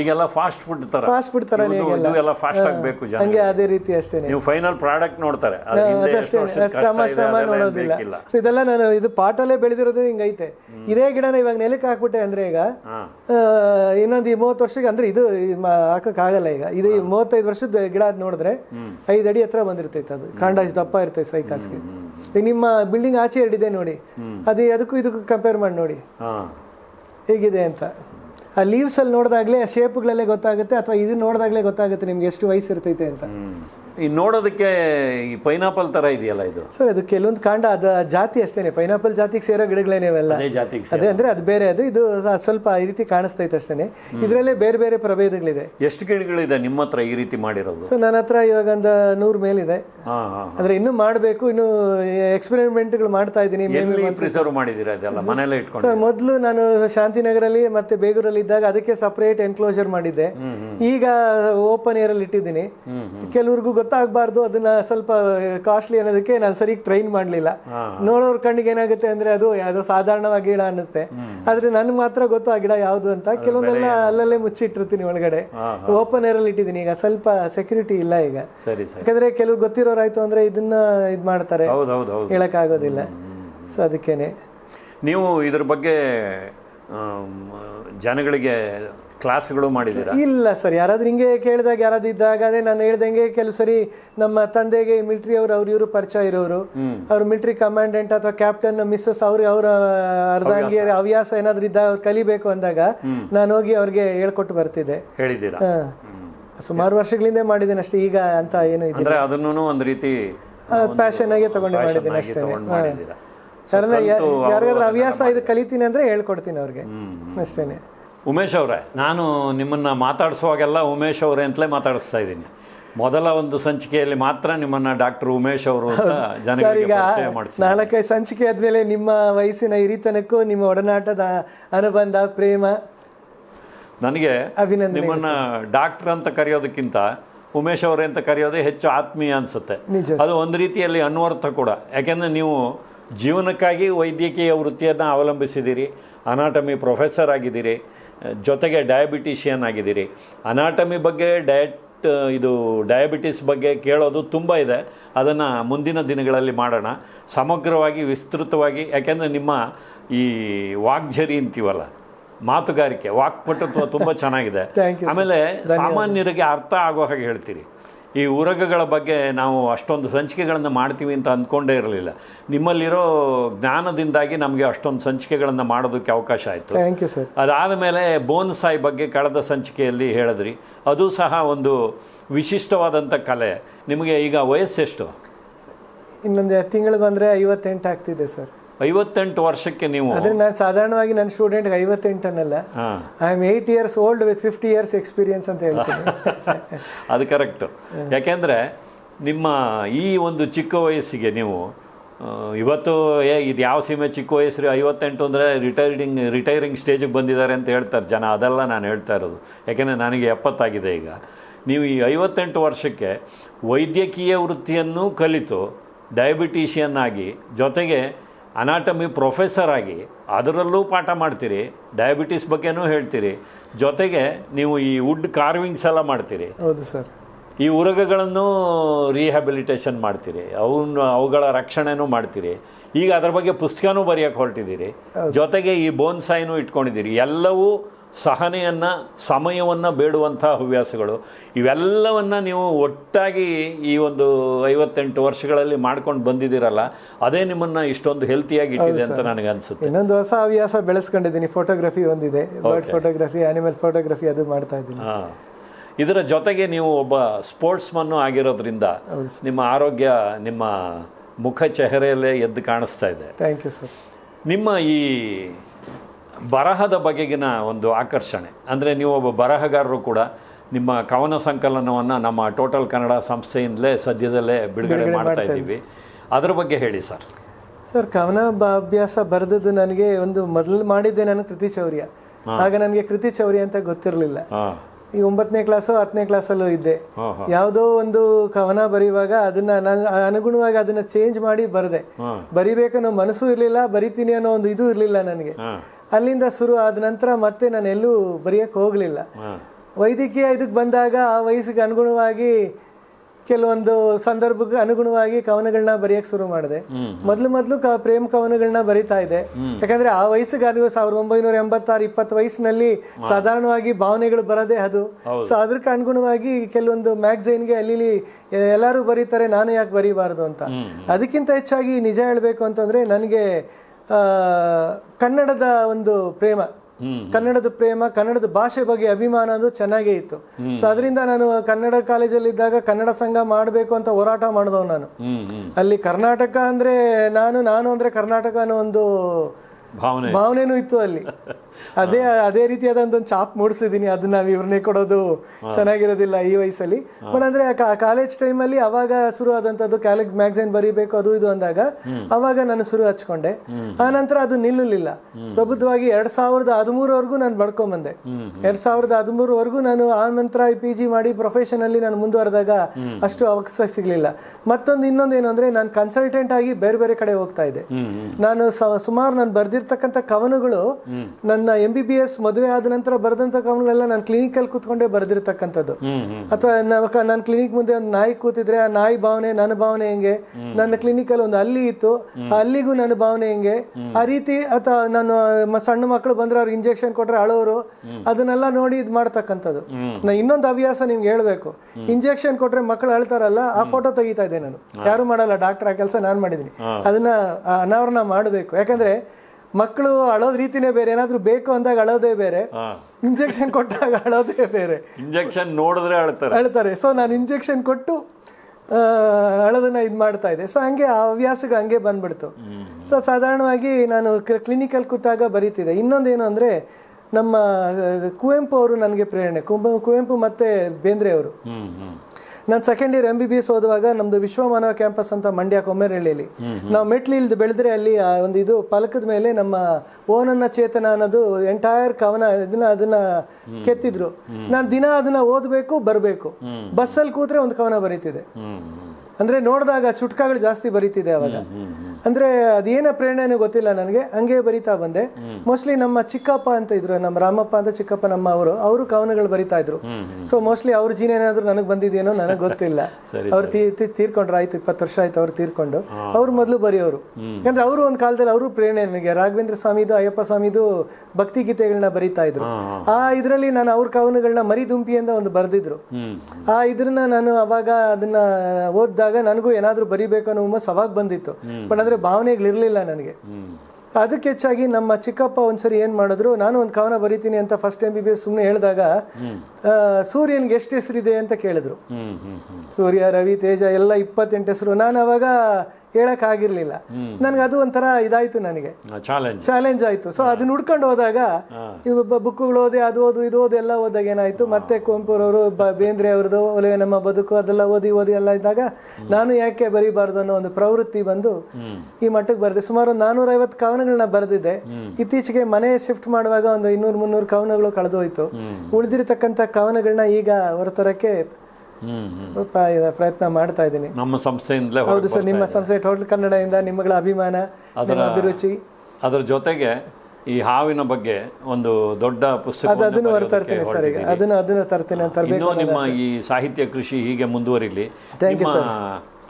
ಈಗೆಲ್ಲ ಫಾಸ್ಟ್ ಫುಡ್ ತರ. ಫಾಸ್ಟ್ ಫುಡ್ ತರ ಎಲ್ಲ ಫಾಸ್ಟ್ ಆಗಬೇಕು ಹಂಗೆ ಅದೇ ರೀತಿ ಅಷ್ಟೇ. ನೀವು ಫೈನಲ್ ಪ್ರಾಡಕ್ಟ್ ನೋಡ್ತಾರೆ. ಶ್ರಮ ಶ್ರಮ ನೋಡೋದಿಲ್ಲ. ಇದೆಲ್ಲ ನಾನು ಇದು ಪಾಟಲ್ಲೇ ಬೆಳೆದಿರೋದು ಹಿಂಗೈತೆ. ಇದೇ ಗಿಡನ ಇವಾಗ ನೆಲಕ್ಕೆ ಹಾಕ್ಬಿಟ್ಟೆ ಅಂದ್ರೆ ಈಗ ಇನ್ನೊಂದು ಈ ಮೂವತ್ತು ವರ್ಷಕ್ಕೆ ಅಂದ್ರೆ ಇದು ಹಾಕಕ್ಕಾಗಲ್ಲ ಈಗ. ಇದು ಮೂವತ್ತೈದು ವರ್ಷದ ಗಿಡ ಅದ್ ನೋಡಿದ್ರೆ ಐದು ಅಡಿ ಹತ್ರ ಬಂದಿರ್ತೈತೆ ಅದು. ಕಾಂಡ ದಪ್ಪ ಇರ್ತೈತೆ ಸೈಕಾಸ್ಗೆ ಈಗ ನಿಮ್ಮ ಬಿಲ್ಡಿಂಗ್ ಆಚೆ ಎರಡಿದೆ ನೋಡಿ. ಅದು ಅದಕ್ಕೂ ಇದಕ್ಕೂ ಕಂಪೇರ್ ಮಾಡಿ ನೋಡಿ. ಹಾಂ. ಹೇಗಿದೆ ಅಂತ. ಆ ಲೀವ್ಸಲ್ಲಿ ನೋಡಿದಾಗಲೇ ಆ ಶೇಪ್ಗಳಲ್ಲೇ ಗೊತ್ತಾಗುತ್ತೆ ಅಥವಾ ಇದು ನೋಡಿದಾಗಲೇ ಗೊತ್ತಾಗುತ್ತೆ ನಿಮ್ಗೆ ಎಷ್ಟು ವಯಸ್ಸು ಇರ್ತೈತೆ ಅಂತ ಈ ನೋಡೋದಕ್ಕೆ ಈ ಪೈನಾಪಲ್ ತರ ಇದೆಯಲ್ಲ ಇದು? ಸರ್ ಅದು ಕೆಲವೊಂದು ಕಾಂಡ ಅದ ಜಾತಿ ಅಷ್ಟೇನೆ. ಪೈನಾಪಲ್ ಜಾತಿಗೆ ಸೇರೋ ಗಿಡಗಳೇನೆ ಇವೆಲ್ಲ? ಅದೇ ಜಾತಿಗೆ ಅದೇ ಅಂದ್ರೆ ಅದು ಬೇರೆ ಅದು ಇದು ಸ್ವಲ್ಪ ಈ ರೀತಿ ಕಾಣಿಸ್ತೈತೆ ಅಷ್ಟೇನೆ. ಇದರಲ್ಲೇ ಬೇರೆ ಬೇರೆ ಪ್ರಭೇದಗಳಿದೆ. ಎಷ್ಟು ಗಿಡಗಳಿದೆ ನಿಮ್ಮ ಹತ್ರ ಈ ರೀತಿ ಮಾಡಿರೋದು? ಸೊ ನನ್ನ ಹತ್ರ ಇವಾಗ ಒಂದು ನೂರು ಮೇಲಿದೆ. ಅಂದ್ರೆ ಇನ್ನೂ ಮಾಡಬೇಕು ಇನ್ನು ಎಕ್ಸ್ಪೆರಿಮೆಂಟ್ಗಳು ಮಾಡ್ತಾ ಇದ್ದೀನಿ. ಪ್ರಿಸರ್ವ್ ಮಾಡಿದ್ದೀರಾ ಇದೆಲ್ಲ? ಮನೆಯಲ್ಲೇ ಇಟ್ಕೊಂಡು ಸರ್ ಮೊದಲು ನಾನು ಶಾಂತಿನಗರಲ್ಲಿ ಮತ್ತೆ ಬೇಗೂರಲ್ಲಿ ಇದ್ದಾಗ ಅದಕ್ಕೆ ಸಪರೇಟ್ ಎನ್ಕ್ಲೋಸರ್ ಮಾಡಿದ್ದೆ. ಈಗ ಓಪನ್ ಏರ್ ಅಲ್ಲಿ ಇಟ್ಟಿದ್ದೀನಿ. ಕೆಲವ್ರಿಗೂ ಗೊತ್ತಾಗಬಾರ್ದು ಅದನ್ನ ಸ್ವಲ್ಪ ಕಾಸ್ಟ್ಲಿ ಅನ್ನೋದಕ್ಕೆ ನಾನು ಸರಿ ಟ್ರೈನ್ ಮಾಡಲಿಲ್ಲ. ನೋಡೋರ್ ಕಣ್ಣಿಗೆ ಏನಾಗುತ್ತೆ ಅಂದ್ರೆ ಅದು ಯಾವುದೋ ಸಾಧಾರಣವಾಗಿ ಗಿಡ ಅನ್ನಿಸುತ್ತೆ ಆದ್ರೆ ನನ್ಗೆ ಮಾತ್ರ ಗೊತ್ತು ಆ ಗಿಡ ಯಾವುದು ಅಂತ. ಕೆಲವೊಂದೆಲ್ಲ ಅಲ್ಲಲ್ಲೇ ಮುಚ್ಚಿಟ್ಟಿರ್ತೀನಿ ಒಳಗಡೆ. ಓಪನ್ ಏರ್ ಅಲ್ಲಿ ಇಟ್ಟಿದ್ದೀನಿ ಈಗ ಸ್ವಲ್ಪ ಸೆಕ್ಯೂರಿಟಿ ಇಲ್ಲ ಈಗ. ಯಾಕಂದ್ರೆ ಕೆಲವ್ರು ಗೊತ್ತಿರೋರಾಯ್ತು ಅಂದ್ರೆ ಇದನ್ನ ಇದ್ ಮಾಡ್ತಾರೆ. ಹೌದು ಹೌದು ಹೌದು. ಹೇಳಕ್ ಆಗೋದಿಲ್ಲ ಸೊ ಅದಕ್ಕೇನೆ. ನೀವು ಇದ್ರ ಬಗ್ಗೆ ಜನಗಳಿಗೆ ಕ್ಲಾಸ್ಗಳು ಮಾಡಿದ್ದೀರಾ? ಇಲ್ಲ ಸರ್ ಯಾರಾದ್ರೂ ಹಿಂಗೆ ಕೇಳಿದಾಗ ಯಾರಾದ್ರೂ ಇದ್ದಾಗ ಅದೇ ನಾನು ಹೇಳ್ದಂಗೆ ಕೆಲವು ಸರಿ ನಮ್ಮ ತಂದೆಗೆ ಮಿಲಿಟರಿ ಅವರು ಅವ್ರ ಇವರು ಪರಿಚಯ ಇರೋರು. ಅವ್ರ ಮಿಲಿಟರಿ ಕಮಾಂಡೆಂಟ್ ಅಥವಾ ಕ್ಯಾಪ್ಟನ್ ಮಿಸ್ಸಸ್ ಅವ್ರಿಗೆ ಅವರ ಅರ್ಧಾಂಗಿ ಹವ್ಯಾಸ. ಏನಾದ್ರು ಇದ್ದಾಗ ಅವ್ರು ಕಲಿಬೇಕು ಅಂದಾಗ ನಾನು ಹೋಗಿ ಅವ್ರಿಗೆ ಹೇಳ್ಕೊಟ್ಟು ಬರ್ತಿದ್ದೆ. ಹೇಳಿದ್ದೀರಾ. ಸುಮಾರು ವರ್ಷಗಳಿಂದ ಮಾಡಿದ್ದೇನೆ ಅಷ್ಟೇ ಈಗ ಅಂತ ಏನು ಇದೆ ಅದನ್ನು ಒಂದು ರೀತಿ ಪ್ಯಾಷನ್ ಆಗಿ ತಗೊಂಡು ಮಾಡಿದ್ದೀನಿ ಅಷ್ಟೇ ಯಾರಿಗಾದ್ರೂ ಹವ್ಯಾಸ ಇದು ಕಲಿತೀನಿ ಅಂದ್ರೆ ಹೇಳ್ಕೊಡ್ತೀನಿ ಅವ್ರಿಗೆ. ಅಷ್ಟೇನೆ. ಉಮೇಶ್ ಅವರೇ ನಾನು ನಿಮ್ಮನ್ನ ಮಾತಾಡಿಸುವಾಗೆಲ್ಲ ಉಮೇಶ್ ಅವರೇ ಅಂತಲೇ ಮಾತಾಡಿಸ್ತಾ ಇದ್ದೀನಿ. ಮೊದಲ ಒಂದು ಸಂಚಿಕೆಯಲ್ಲಿ ಮಾತ್ರ ನಿಮ್ಮನ್ನ ಡಾಕ್ಟರ್ ಉಮೇಶ್ ಅವರು ನಾಲ್ಕೈದು ಸಂಚಿಕೆ ಆದ್ಮೇಲೆ ನಿಮ್ಮ ವಯಸ್ಸಿನ ಹಿರಿತನಕ್ಕೂ ನಿಮ್ಮ ಒಡನಾಟದ ಅನುಬಂಧ ಪ್ರೇಮ ನನಗೆ ನಿಮ್ಮನ್ನ ಡಾಕ್ಟರ್ ಅಂತ ಕರೆಯೋದಕ್ಕಿಂತ ಉಮೇಶ್ ಅವರೇ ಅಂತ ಕರೆಯೋದೇ ಹೆಚ್ಚು ಆತ್ಮೀಯ ಅನ್ಸುತ್ತೆ. ಅದು ಒಂದು ರೀತಿಯಲ್ಲಿ ಅನ್ವರ್ಥ ಕೂಡ. ಯಾಕೆಂದರೆ ನೀವು ಜೀವನಕ್ಕಾಗಿ ವೈದ್ಯಕೀಯ ವೃತ್ತಿಯನ್ನು ಅವಲಂಬಿಸಿದ್ದೀರಿ ಅನಾಟಮಿ ಪ್ರೊಫೆಸರ್ ಆಗಿದ್ದೀರಿ ಜೊತೆಗೆ ಡಯಾಬಿಟಿಷಿಯನ್ ಆಗಿದ್ದೀರಿ. ಅನಾಟಮಿ ಬಗ್ಗೆ ಡಯಟ್ ಇದು ಡಯಾಬಿಟಿಸ್ ಬಗ್ಗೆ ಕೇಳೋದು ತುಂಬ ಇದೆ. ಅದನ್ನು ಮುಂದಿನ ದಿನಗಳಲ್ಲಿ ಮಾಡೋಣ. ಸಮಗ್ರವಾಗಿ ವಿಸ್ತೃತವಾಗಿ ಯಾಕೆಂದರೆ ನಿಮ್ಮ ಈ ವಾಗ್ಝರಿ ಅಂತೀವಲ್ಲ ಮಾತುಗಾರಿಕೆ ವಾಕ್ಪಟುತ್ವ ತುಂಬ ಚೆನ್ನಾಗಿದೆ. ಆಮೇಲೆ ಸಾಮಾನ್ಯರಿಗೆ ಅರ್ಥ ಆಗೋ ಹಾಗೆ ಹೇಳ್ತೀರಿ. ಈ ಉರಗಗಳ ಬಗ್ಗೆ ನಾವು ಅಷ್ಟೊಂದು ಸಂಚಿಕೆಗಳನ್ನು ಮಾಡ್ತೀವಿ ಅಂತ ಅಂದ್ಕೊಂಡೇ ಇರಲಿಲ್ಲ. ನಿಮ್ಮಲ್ಲಿರೋ ಜ್ಞಾನದಿಂದಾಗಿ ನಮಗೆ ಅಷ್ಟೊಂದು ಸಂಚಿಕೆಗಳನ್ನು ಮಾಡೋದಕ್ಕೆ ಅವಕಾಶ ಆಯಿತು. ಥ್ಯಾಂಕ್ ಯು ಸರ್ ಅದಾದ ಮೇಲೆ ಬೋನ್ಸಾಯ್ ಬಗ್ಗೆ ಕಳೆದ ಸಂಚಿಕೆಯಲ್ಲಿ ಹೇಳಿದ್ರಿ. ಅದು ಸಹ ಒಂದು ವಿಶಿಷ್ಟವಾದಂಥ ಕಲೆ. ನಿಮಗೆ ಈಗ ವಯಸ್ಸೆಷ್ಟು? ಇನ್ನೊಂದು ತಿಂಗಳು ಬಂದರೆ ಐವತ್ತೆಂಟು ಆಗ್ತಿದೆ ಸರ್ ಐವತ್ತೆಂಟು ವರ್ಷಕ್ಕೆ ನೀವು ಆದರೆ ನಾನು ಸಾಧಾರಣವಾಗಿ ನನ್ನ ಸ್ಟೂಡೆಂಟ್ಗೆ ಐವತ್ತೆಂಟನ್ನಲ್ಲ. ಅನ್ನಲ್ಲ I am eight years old with fifty years experience ಅಂತ ಹೇಳ್ತೀನಿ. ಅದು ಕರೆಕ್ಟು ಯಾಕೆಂದರೆ ನಿಮ್ಮ ಈ ಒಂದು ಚಿಕ್ಕ ವಯಸ್ಸಿಗೆ ನೀವು ಇವತ್ತು ಏ ಇದು ಯಾವ ಸೀಮೆ ಚಿಕ್ಕ ವಯಸ್ಸು ಐವತ್ತೆಂಟು ಅಂದರೆ ರಿಟೈರಿಂಗ್ ರಿಟೈರಿಂಗ್ ಸ್ಟೇಜಿಗೆ ಬಂದಿದ್ದಾರೆ ಅಂತ ಹೇಳ್ತಾರೆ ಜನ. ಅದೆಲ್ಲ ನಾನು ಹೇಳ್ತಾ ಇರೋದು. ಯಾಕೆಂದರೆ ನನಗೆ ಎಪ್ಪತ್ತಾಗಿದೆ ಈಗ. ನೀವು ಈ ಐವತ್ತೆಂಟು ವರ್ಷಕ್ಕೆ ವೈದ್ಯಕೀಯ ವೃತ್ತಿಯನ್ನು ಕಲಿತು ಡಯಾಬಿಟೀಷಿಯನ್ ಆಗಿ ಜೊತೆಗೆ ಅನಾಟಮಿ ಪ್ರೊಫೆಸರ್ ಆಗಿ ಅದರಲ್ಲೂ ಪಾಠ ಮಾಡ್ತೀರಿ ಡಯಾಬಿಟಿಸ್ ಬಗ್ಗೆನೂ ಹೇಳ್ತೀರಿ ಜೊತೆಗೆ ನೀವು ಈ ವುಡ್ ಕಾರ್ವಿಂಗ್ಸ್ ಎಲ್ಲ ಮಾಡ್ತೀರಿ. ಹೌದು ಸರ್. ಈ ಉರಗಗಳನ್ನು ರಿಹ್ಯಾಬಿಲಿಟೇಷನ್ ಮಾಡ್ತೀರಿ ಅವನ್ನ ಅವುಗಳ ರಕ್ಷಣೆನೂ ಮಾಡ್ತೀರಿ. ಈಗ ಅದರ ಬಗ್ಗೆ ಪುಸ್ತಕನೂ ಬರೆಯೋಕೆ ಹೊರಟಿದ್ದೀರಿ. ಜೊತೆಗೆ ಈ ಬೋನ್ಸಾಯಿನೂ ಇಟ್ಕೊಂಡಿದ್ದೀರಿ. ಎಲ್ಲವೂ ಸಹನೆಯನ್ನು ಸಮಯವನ್ನು ಬೇಡುವಂಥ ಹವ್ಯಾಸಗಳು. ಇವೆಲ್ಲವನ್ನು ನೀವು ಒಟ್ಟಾಗಿ ಈ ಒಂದು ಐವತ್ತೆಂಟು ವರ್ಷಗಳಲ್ಲಿ ಮಾಡ್ಕೊಂಡು ಬಂದಿದ್ದೀರಲ್ಲ ಅದೇ ನಿಮ್ಮನ್ನು ಇಷ್ಟೊಂದು ಹೆಲ್ತಿಯಾಗಿ ಇಟ್ಟಿದೆ ಅಂತ ನನಗೆ ಅನಿಸುತ್ತೆ. ಇನ್ನೊಂದು ಹೊಸ ಹವ್ಯಾಸ ಬೆಳೆಸ್ಕೊಂಡಿದ್ದೀನಿ ಫೋಟೋಗ್ರಫಿ ಒಂದಿದೆ ಬರ್ಡ್ ಫೋಟೋಗ್ರಫಿ ಆನಿಮಲ್ ಫೋಟೋಗ್ರಫಿ ಅದು ಮಾಡ್ತಾ ಇದ್ದೀನಿ. ಇದರ ಜೊತೆಗೆ ನೀವು ಒಬ್ಬ ಸ್ಪೋರ್ಟ್ಸ್ಮನ್ನು ಆಗಿರೋದ್ರಿಂದ ನಿಮ್ಮ ಆರೋಗ್ಯ ನಿಮ್ಮ ಮುಖ ಚೆಹರೆಯಲ್ಲೇ ಎದ್ದು ಕಾಣಿಸ್ತಾ ಇದೆ. ಥ್ಯಾಂಕ್ ಯು ಸರ್ ನಿಮ್ಮ ಈ ಬರಹದ ಬಗೆಗಿನ ಒಂದು ಆಕರ್ಷಣೆ. ಅಂದರೆ ನೀವು ಒಬ್ಬ ಬರಹಗಾರರು ಕೂಡ ನಿಮ್ಮ ಕವನ ಸಂಕಲನವನ್ನು ನಮ್ಮ ಟೋಟಲ್ ಕನ್ನಡ ಸಂಸ್ಥೆಯಿಂದಲೇ ಸದ್ಯದಲ್ಲೇ ಬಿಡುಗಡೆ ಮಾಡ್ತಾ ಇದ್ದೀವಿ. ಅದರ ಬಗ್ಗೆ ಹೇಳಿ ಸರ್. ಸರ್ ಕವನ ಅಭ್ಯಾಸ ಬರೆದದ್ದು ನನಗೆ ಒಂದು ಮೊದಲು ಮಾಡಿದ್ದೆ ನಾನು ಕೃತಿ ಚೌರ್ಯ. ಆಗ ನನಗೆ ಕೃತಿ ಚೌರ್ಯ ಅಂತ ಗೊತ್ತಿರಲಿಲ್ಲ. ಈ ಒಂಬತ್ತನೇ ಕ್ಲಾಸು ಹತ್ತನೇ ಕ್ಲಾಸಲ್ಲೂ ಇದ್ದೆ. ಯಾವುದೋ ಒಂದು ಕವನ ಬರೆಯುವಾಗ ಅದನ್ನ ನಾನು ಅನುಗುಣವಾಗಿ ಅದನ್ನ ಚೇಂಜ್ ಮಾಡಿ ಬರೆದೆ. ಬರಿಬೇಕನ್ನೋ ಮನಸ್ಸು ಇರಲಿಲ್ಲ ಬರಿತೀನಿ ಅನ್ನೋ ಒಂದು ಇದು ಇರಲಿಲ್ಲ ನನಗೆ. ಅಲ್ಲಿಂದ ಶುರು ಆದ ನಂತರ ಮತ್ತೆ ನಾನು ಎಲ್ಲೂ ಬರೆಯಕ್ಕೆ ಹೋಗಲಿಲ್ಲ. ವೈದ್ಯಕೀಯ ಇದಕ್ಕೆ ಬಂದಾಗ ಆ ವಯಸ್ಸಿಗೆ ಅನುಗುಣವಾಗಿ ಕೆಲವೊಂದು ಸಂದರ್ಭಕ್ಕೆ ಅನುಗುಣವಾಗಿ ಕವನಗಳನ್ನ ಬರೆಯಕ್ಕೆ ಶುರು ಮಾಡಿದೆ. ಮೊದಲು ಮೊದಲು ಕ ಪ್ರೇಮ ಕವನಗಳನ್ನ ಬರಿತಾ ಇದೆ. ಯಾಕಂದ್ರೆ ಆ ವಯಸ್ಸಿಗೆ ಅದು ಸಾವಿರದ ಒಂಬೈನೂರ ಎಂಬತ್ತಾರು ಇಪ್ಪತ್ತು ವಯಸ್ಸಿನಲ್ಲಿ ಸಾಧಾರಣವಾಗಿ ಭಾವನೆಗಳು ಬರೋದೇ ಅದು. ಸೊ ಅದಕ್ಕೆ ಅನುಗುಣವಾಗಿ ಕೆಲವೊಂದು ಮ್ಯಾಗ್ಝೈನ್ಗೆ ಅಲ್ಲಿ ಎಲ್ಲರೂ ಬರೀತಾರೆ ನಾನು ಯಾಕೆ ಬರೀಬಾರ್ದು ಅಂತ. ಅದಕ್ಕಿಂತ ಹೆಚ್ಚಾಗಿ ನಿಜ ಹೇಳಬೇಕು ಅಂತಂದ್ರೆ ನನಗೆ ಕನ್ನಡದ ಒಂದು ಪ್ರೇಮ. ಕನ್ನಡದ ಪ್ರೇಮ ಕನ್ನಡದ ಭಾಷೆ ಬಗ್ಗೆ ಅಭಿಮಾನ ಅದು ಚೆನ್ನಾಗೇ ಇತ್ತು. ಸೊ ಅದರಿಂದ ನಾನು ಕನ್ನಡ ಕಾಲೇಜಲ್ಲಿ ಇದ್ದಾಗ ಕನ್ನಡ ಸಂಘ ಮಾಡಬೇಕು ಅಂತ ಹೋರಾಟ ಮಾಡಿದವ್ ನಾನು. ಅಲ್ಲಿ ಕರ್ನಾಟಕ ಅಂದ್ರೆ ನಾನು ನಾನು ಅಂದ್ರೆ ಕರ್ನಾಟಕ ಅನ್ನೋ ಒಂದು ಭಾವನೆ. ಭಾವನೆನೂ ಇತ್ತು ಅಲ್ಲಿ. ಅದೇ ಅದೇ ರೀತಿಯಾದ ಒಂದು ಚಾಪ್ ಮೂಡಿಸಿದೀನಿ ಅದನ್ನ ವಿವರಣೆ ಕೊಡೋದು ಚೆನ್ನಾಗಿರೋದಿಲ್ಲ ಈ ವಯಸ್ಸಲ್ಲಿ. ಬಟ್ ಅಂದ್ರೆ ಕಾಲೇಜ್ ಟೈಮಲ್ಲಿ ಅವಾಗ ಶುರು ಆದಂತದ್ದು ಕಾಲೇಜ್ ಮ್ಯಾಗಝೈನ್ ಬರೀಬೇಕು ಅದು ಇದು ಅಂದಾಗ ಅವಾಗ ನಾನು ಶುರು ಹಚ್ಕೊಂಡೆ. ಆ ನಂತರ ಅದು ನಿಲ್ಲಲಿಲ್ಲ. ಪ್ರಬುದ್ಧವಾಗಿ ಎರಡ್ ಸಾವಿರದ ಹದಿಮೂರವರೆಗೂ ನಾನು ಬಡ್ಕೊಂಬಂದೆ. ಎರಡ್ ಸಾವಿರದ ಹದಿಮೂರವರೆಗೂ ನಾನು ಆ ನಂತರ ಪಿ ಜಿ ಮಾಡಿ ಪ್ರೊಫೆಷನ್ ಅಲ್ಲಿ ನಾನು ಮುಂದುವರೆದಾಗ ಅಷ್ಟು ಅವಕಾಶ ಸಿಗ್ಲಿಲ್ಲ. ಮತ್ತೊಂದು ಇನ್ನೊಂದು ಏನು ಅಂದ್ರೆ ನಾನು ಕನ್ಸಲ್ಟೆಂಟ್ ಆಗಿ ಬೇರೆ ಬೇರೆ ಕಡೆ ಹೋಗ್ತಾ ಇದ್ದೆ. ನಾನು ಸುಮಾರು ನಾನು ಬರ್ದಿರ್ತಕ್ಕಂಥ ಕವನಗಳು ನನ್ನ ಎಂ ಬಿ ಬಿ ಎಸ್ ಮದುವೆ ಆದ ನಂತರ ಬರೆದಂಥ ಕವನಗಳೆಲ್ಲ ನಾನು ಕ್ಲಿನಿಕಲ್ಲಿ ಕೂತ್ಕೊಂಡೇ ಬರೆದಿರ್ತಕ್ಕಂಥದ್ದು. ಅಥವಾ ನನ್ನ ಕ್ಲಿನಿಕ್ ಮುಂದೆ ಒಂದು ನಾಯಿ ಕೂತಿದ್ರೆ ಆ ನಾಯಿ ಭಾವನೆ ನನ್ನ ಭಾವನೆ ಹೆಂಗೆ? ನನ್ನ ಕ್ಲಿನಿಕಲ್ಲಿ ಒಂದು ಅಲ್ಲಿ ಇತ್ತು. ಆ ಅಲ್ಲಿಗೂ ನನ್ನ ಭಾವನೆ ಹೆಂಗೆ? ಆ ರೀತಿ ಅಥವಾ ನಾನು ಸಣ್ಣ ಮಕ್ಕಳು ಬಂದ್ರೆ ಅವ್ರಿಗೆ ಇಂಜೆಕ್ಷನ್ ಕೊಟ್ರೆ ಅಳೋರು. ಅದನ್ನೆಲ್ಲ ನೋಡಿ ಇದು ಮಾಡ್ತಕ್ಕಂಥದ್ದು. ನಾ ಇನ್ನೊಂದು ಹವ್ಯಾಸ ನಿಮ್ಗೆ ಹೇಳ್ಬೇಕು. ಇಂಜೆಕ್ಷನ್ ಕೊಟ್ರೆ ಮಕ್ಕಳು ಅಳ್ತಾರಲ್ಲ ಆ ಫೋಟೋ ತೆಗಿತಾ ಇದ್ದೆ ನಾನು. ಯಾರು ಮಾಡಲ್ಲ ಡಾಕ್ಟರ್ ಆ ಕೆಲಸ ನಾನು ಮಾಡಿದ್ದೀನಿ. ಅದನ್ನ ಅನಾವರಣ ಮಾಡಬೇಕು. ಯಾಕಂದ್ರೆ ಮಕ್ಕಳು ಅಳೋದ್ ರೀತಿನೇ ಬೇರೆ. ಏನಾದ್ರೂ ಬೇಕು ಅಂದಾಗ ಅಳೋದೇ ಬೇರೆ. ಇಂಜೆಕ್ಷನ್ ಕೊಟ್ಟಾಗ ಅಳೋದೇ ಬೇರೆ. ಇಂಜೆಕ್ಷನ್ ನೋಡಿದ್ರೆ ಅಳ್ತಾರೆ. ಅಳ್ತಾರೆ. ಸೊ ನಾನು ಇಂಜೆಕ್ಷನ್ ಕೊಟ್ಟು ಅಳೋದನ್ನ ಇದು ಮಾಡ್ತಾ ಇದ್ದೆ. ಸೊ ಹಂಗೆ ಆ ಹವ್ಯಾಸಗಳು ಹಂಗೆ ಬಂದ್ಬಿಡ್ತು. ಸೊ ಸಾಧಾರಣವಾಗಿ ನಾನು ಕ್ಲಿನಿಕಲ್ ಕೂತಾಗ ಬರೀತಿದ್ದೆ. ಇನ್ನೊಂದೇನು ಅಂದರೆ ನಮ್ಮ ಕುವೆಂಪು ಅವರು ನನಗೆ ಪ್ರೇರಣೆ. ಕುವೆಂಪು ಮತ್ತೆ ಬೇಂದ್ರೆ ಅವರು ನಾನು second year M B B S ಓದುವಾಗ ನಮ್ದು ವಿಶ್ವಮಾನವ ಕ್ಯಾಂಪಸ್ ಅಂತ ಮಂಡ್ಯ ಕೊಮ್ಮೆರಹಳ್ಳಿಯಲ್ಲಿ ನಾವು ಮೆಟ್ಲಿ ಇಲ್ದು ಬೆಳೆದ್ರೆ ಅಲ್ಲಿ ಒಂದು ಇದು ಪಲಕದ ಮೇಲೆ ನಮ್ಮ ಓನನ್ನ ಚೇತನ ಅನ್ನೋದು ಎಂಟೈರ್ ಕವನ ಇದನ್ನ ಅದನ್ನ ಕೆತ್ತಿದ್ರು. ನಾನು ದಿನ ಅದನ್ನ ಓದಬೇಕು ಬರಬೇಕು. ಬಸ್ಸಲ್ಲಿ ಕೂತ್ರೆ ಒಂದು ಕವನ ಬರೀತಿದೆ. ಅಂದ್ರೆ ನೋಡಿದಾಗ ಚುಟ್ಕಗಳು ಜಾಸ್ತಿ ಬರೀತಿದೆ ಅವಾಗ. ಅಂದ್ರೆ ಅದೇನ ಪ್ರೇರಣೆನೂ ಗೊತ್ತಿಲ್ಲ ನನಗೆ. ಹಂಗೆ ಬರಿತಾ ಬಂದೆ. ಮೋಸ್ಟ್ಲಿ ನಮ್ಮ ಚಿಕ್ಕಪ್ಪ ಅಂತ ಇದ್ರು ನಮ್ಮ ರಾಮಪ್ಪ ಅಂತ ಚಿಕ್ಕಪ್ಪ ನಮ್ಮ ಅವರು ಅವರು ಕವನಗಳು ಬರಿತಾ ಇದ್ರು. ಸೊ ಮೋಸ್ಟ್ಲಿ ಅವ್ರ ಜೀನ ಏನಾದ್ರು ನನಗೆ ಬಂದಿದೇನೋ ನನಗೆ ಗೊತ್ತಿಲ್ಲ. ಅವ್ರು ತೀರ್ಕೊಂಡ್ರು ಆಯ್ತು ಇಪ್ಪತ್ತು ವರ್ಷ ಆಯ್ತು ಅವ್ರು ತೀರ್ಕೊಂಡು. ಅವ್ರು ಮೊದಲು ಬರೆಯೋರು ಯಾಕಂದ್ರೆ ಅವರು ಒಂದು ಕಾಲದಲ್ಲಿ ಅವರು ಪ್ರೇರಣೆ ನನಗೆ. ರಾಘವೇಂದ್ರ ಸ್ವಾಮಿದು ಅಯ್ಯಪ್ಪ ಸ್ವಾಮಿದು ಭಕ್ತಿ ಗೀತೆಗಳನ್ನ ಬರಿತಾ ಇದ್ರು. ಆ ಇದರಲ್ಲಿ ನಾನು ಅವ್ರ ಕವನಗಳನ್ನ ಮರಿದುಂಪಿ ಅಂತ ಒಂದು ಬರೆದಿದ್ರು. ಆ ಇದ್ರನ್ನ ನಾನು ಅವಾಗ ಅದನ್ನ ಓದಿದಾಗ ನನಗೂ ಏನಾದ್ರೂ ಬರಿಬೇಕು ಅನ್ನೋ ಹುಮ್ಮಸ್ ಅವಾಗ ಬಂದಿತ್ತು. ಬಟ್ ಅಂದ್ರೆ ಭಾವನೆಗಳಿರಲಿಲ್ಲ ನನಗೆ. ಅದಕ್ಕೆ ಹೆಚ್ಚಾಗಿ ನಮ್ಮ ಚಿಕ್ಕಪ್ಪ ಒಂದ್ಸರಿ ಏನ್ ಮಾಡಿದ್ರು, ನಾನು ಒಂದು ಕವನ ಬರಿತೀನಿ ಅಂತ first M B B S ಸುಮ್ಮನೆ ಹೇಳಿದಾಗ ಸೂರ್ಯನ್ಗೆ ಎಷ್ಟು ಹೆಸರಿದೆ ಅಂತ ಕೇಳಿದ್ರು. ಸೂರ್ಯ ರವಿ ತೇಜ ಎಲ್ಲ ಇಪ್ಪತ್ತೆಂಟು ಹೆಸರು. ನಾನು ಅವಾಗ ಹೇಳಕ್ಕಾಗಿರ್ಲಿಲ್ಲ ನನಗೆ ಅದು ಒಂಥರ ಇದಾಯ್ತು ನನಗೆ. ಚಾಲೆಂಜ್ ಆಯ್ತು. ಸೊ ಅದನ್ನ ಹುಡ್ಕೊಂಡು ಹೋದಾಗ ಬುಕ್ಗಳು ಓದಿ ಅದು ಓದು ಇದು ಓದು ಎಲ್ಲ ಓದಾಗ ಏನಾಯ್ತು? ಮತ್ತೆ ಕುವೆಂಪುರವರು ಬೇಂದ್ರೆ ಅವ್ರದ್ದು ಒಲೆ ನಮ್ಮ ಬದುಕು ಅದೆಲ್ಲ ಓದಿ ಓದಿ ಎಲ್ಲ ಇದ್ದಾಗ ನಾನು ಯಾಕೆ ಬರೀಬಾರ್ದು ಅನ್ನೋ ಒಂದು ಪ್ರವೃತ್ತಿ ಬಂದು ಈ ಮಟ್ಟಕ್ಕೆ ಬರೆದೆ. ಸುಮಾರು ಒಂದು ನಾನೂರೈವತ್ತು ಕವನಗಳನ್ನ ಬರೆದಿದ್ದೆ. ಇತ್ತೀಚೆಗೆ ಮನೆ ಶಿಫ್ಟ್ ಮಾಡುವಾಗ ಒಂದು ಇನ್ನೂರು ಮುನ್ನೂರು ಕವನಗಳು ಕಳೆದು ಹೋಯ್ತು ಉಳಿದಿರತಕ್ಕಂಥ ಕವನಗಳನ್ನ ಈಗ ಹೊರತರಕ್ಕೆ ಪ್ರಯತ್ನ ಮಾಡ್ತಾ ಇದ್ದೀನಿ. ನಮ್ಮ ಸಂಸ್ಥೆಯಿಂದಲೇ ಹೌದು ಸರ್ ನಿಮ್ಮ ಸಂಸ್ಥೆ ಟೋಟಲ್ ಕನ್ನಡದಿಂದ ನಿಮ್ಮಗಳ ಅಭಿಮಾನ ನಿಮ್ಮ ಅಭಿರುಚಿ. ಅದರ ಜೊತೆಗೆ ಈ ಹಾವಿನ ಬಗ್ಗೆ ಒಂದು ದೊಡ್ಡ ಪುಸ್ತಕ ಅದು ಅದನ್ನು ಹೊರತರ್ತೀನಿ ಸರ್ ಈಗ. ಅದನ್ನು ಅದನ್ನು ತರ್ತೀನಿ ಅಂತ ನಿಮ್ಮ ಈ ಸಾಹಿತ್ಯ ಕೃಷಿ ಹೀಗೆ ಮುಂದುವರಿಲಿ. ನಿಮ್ಮ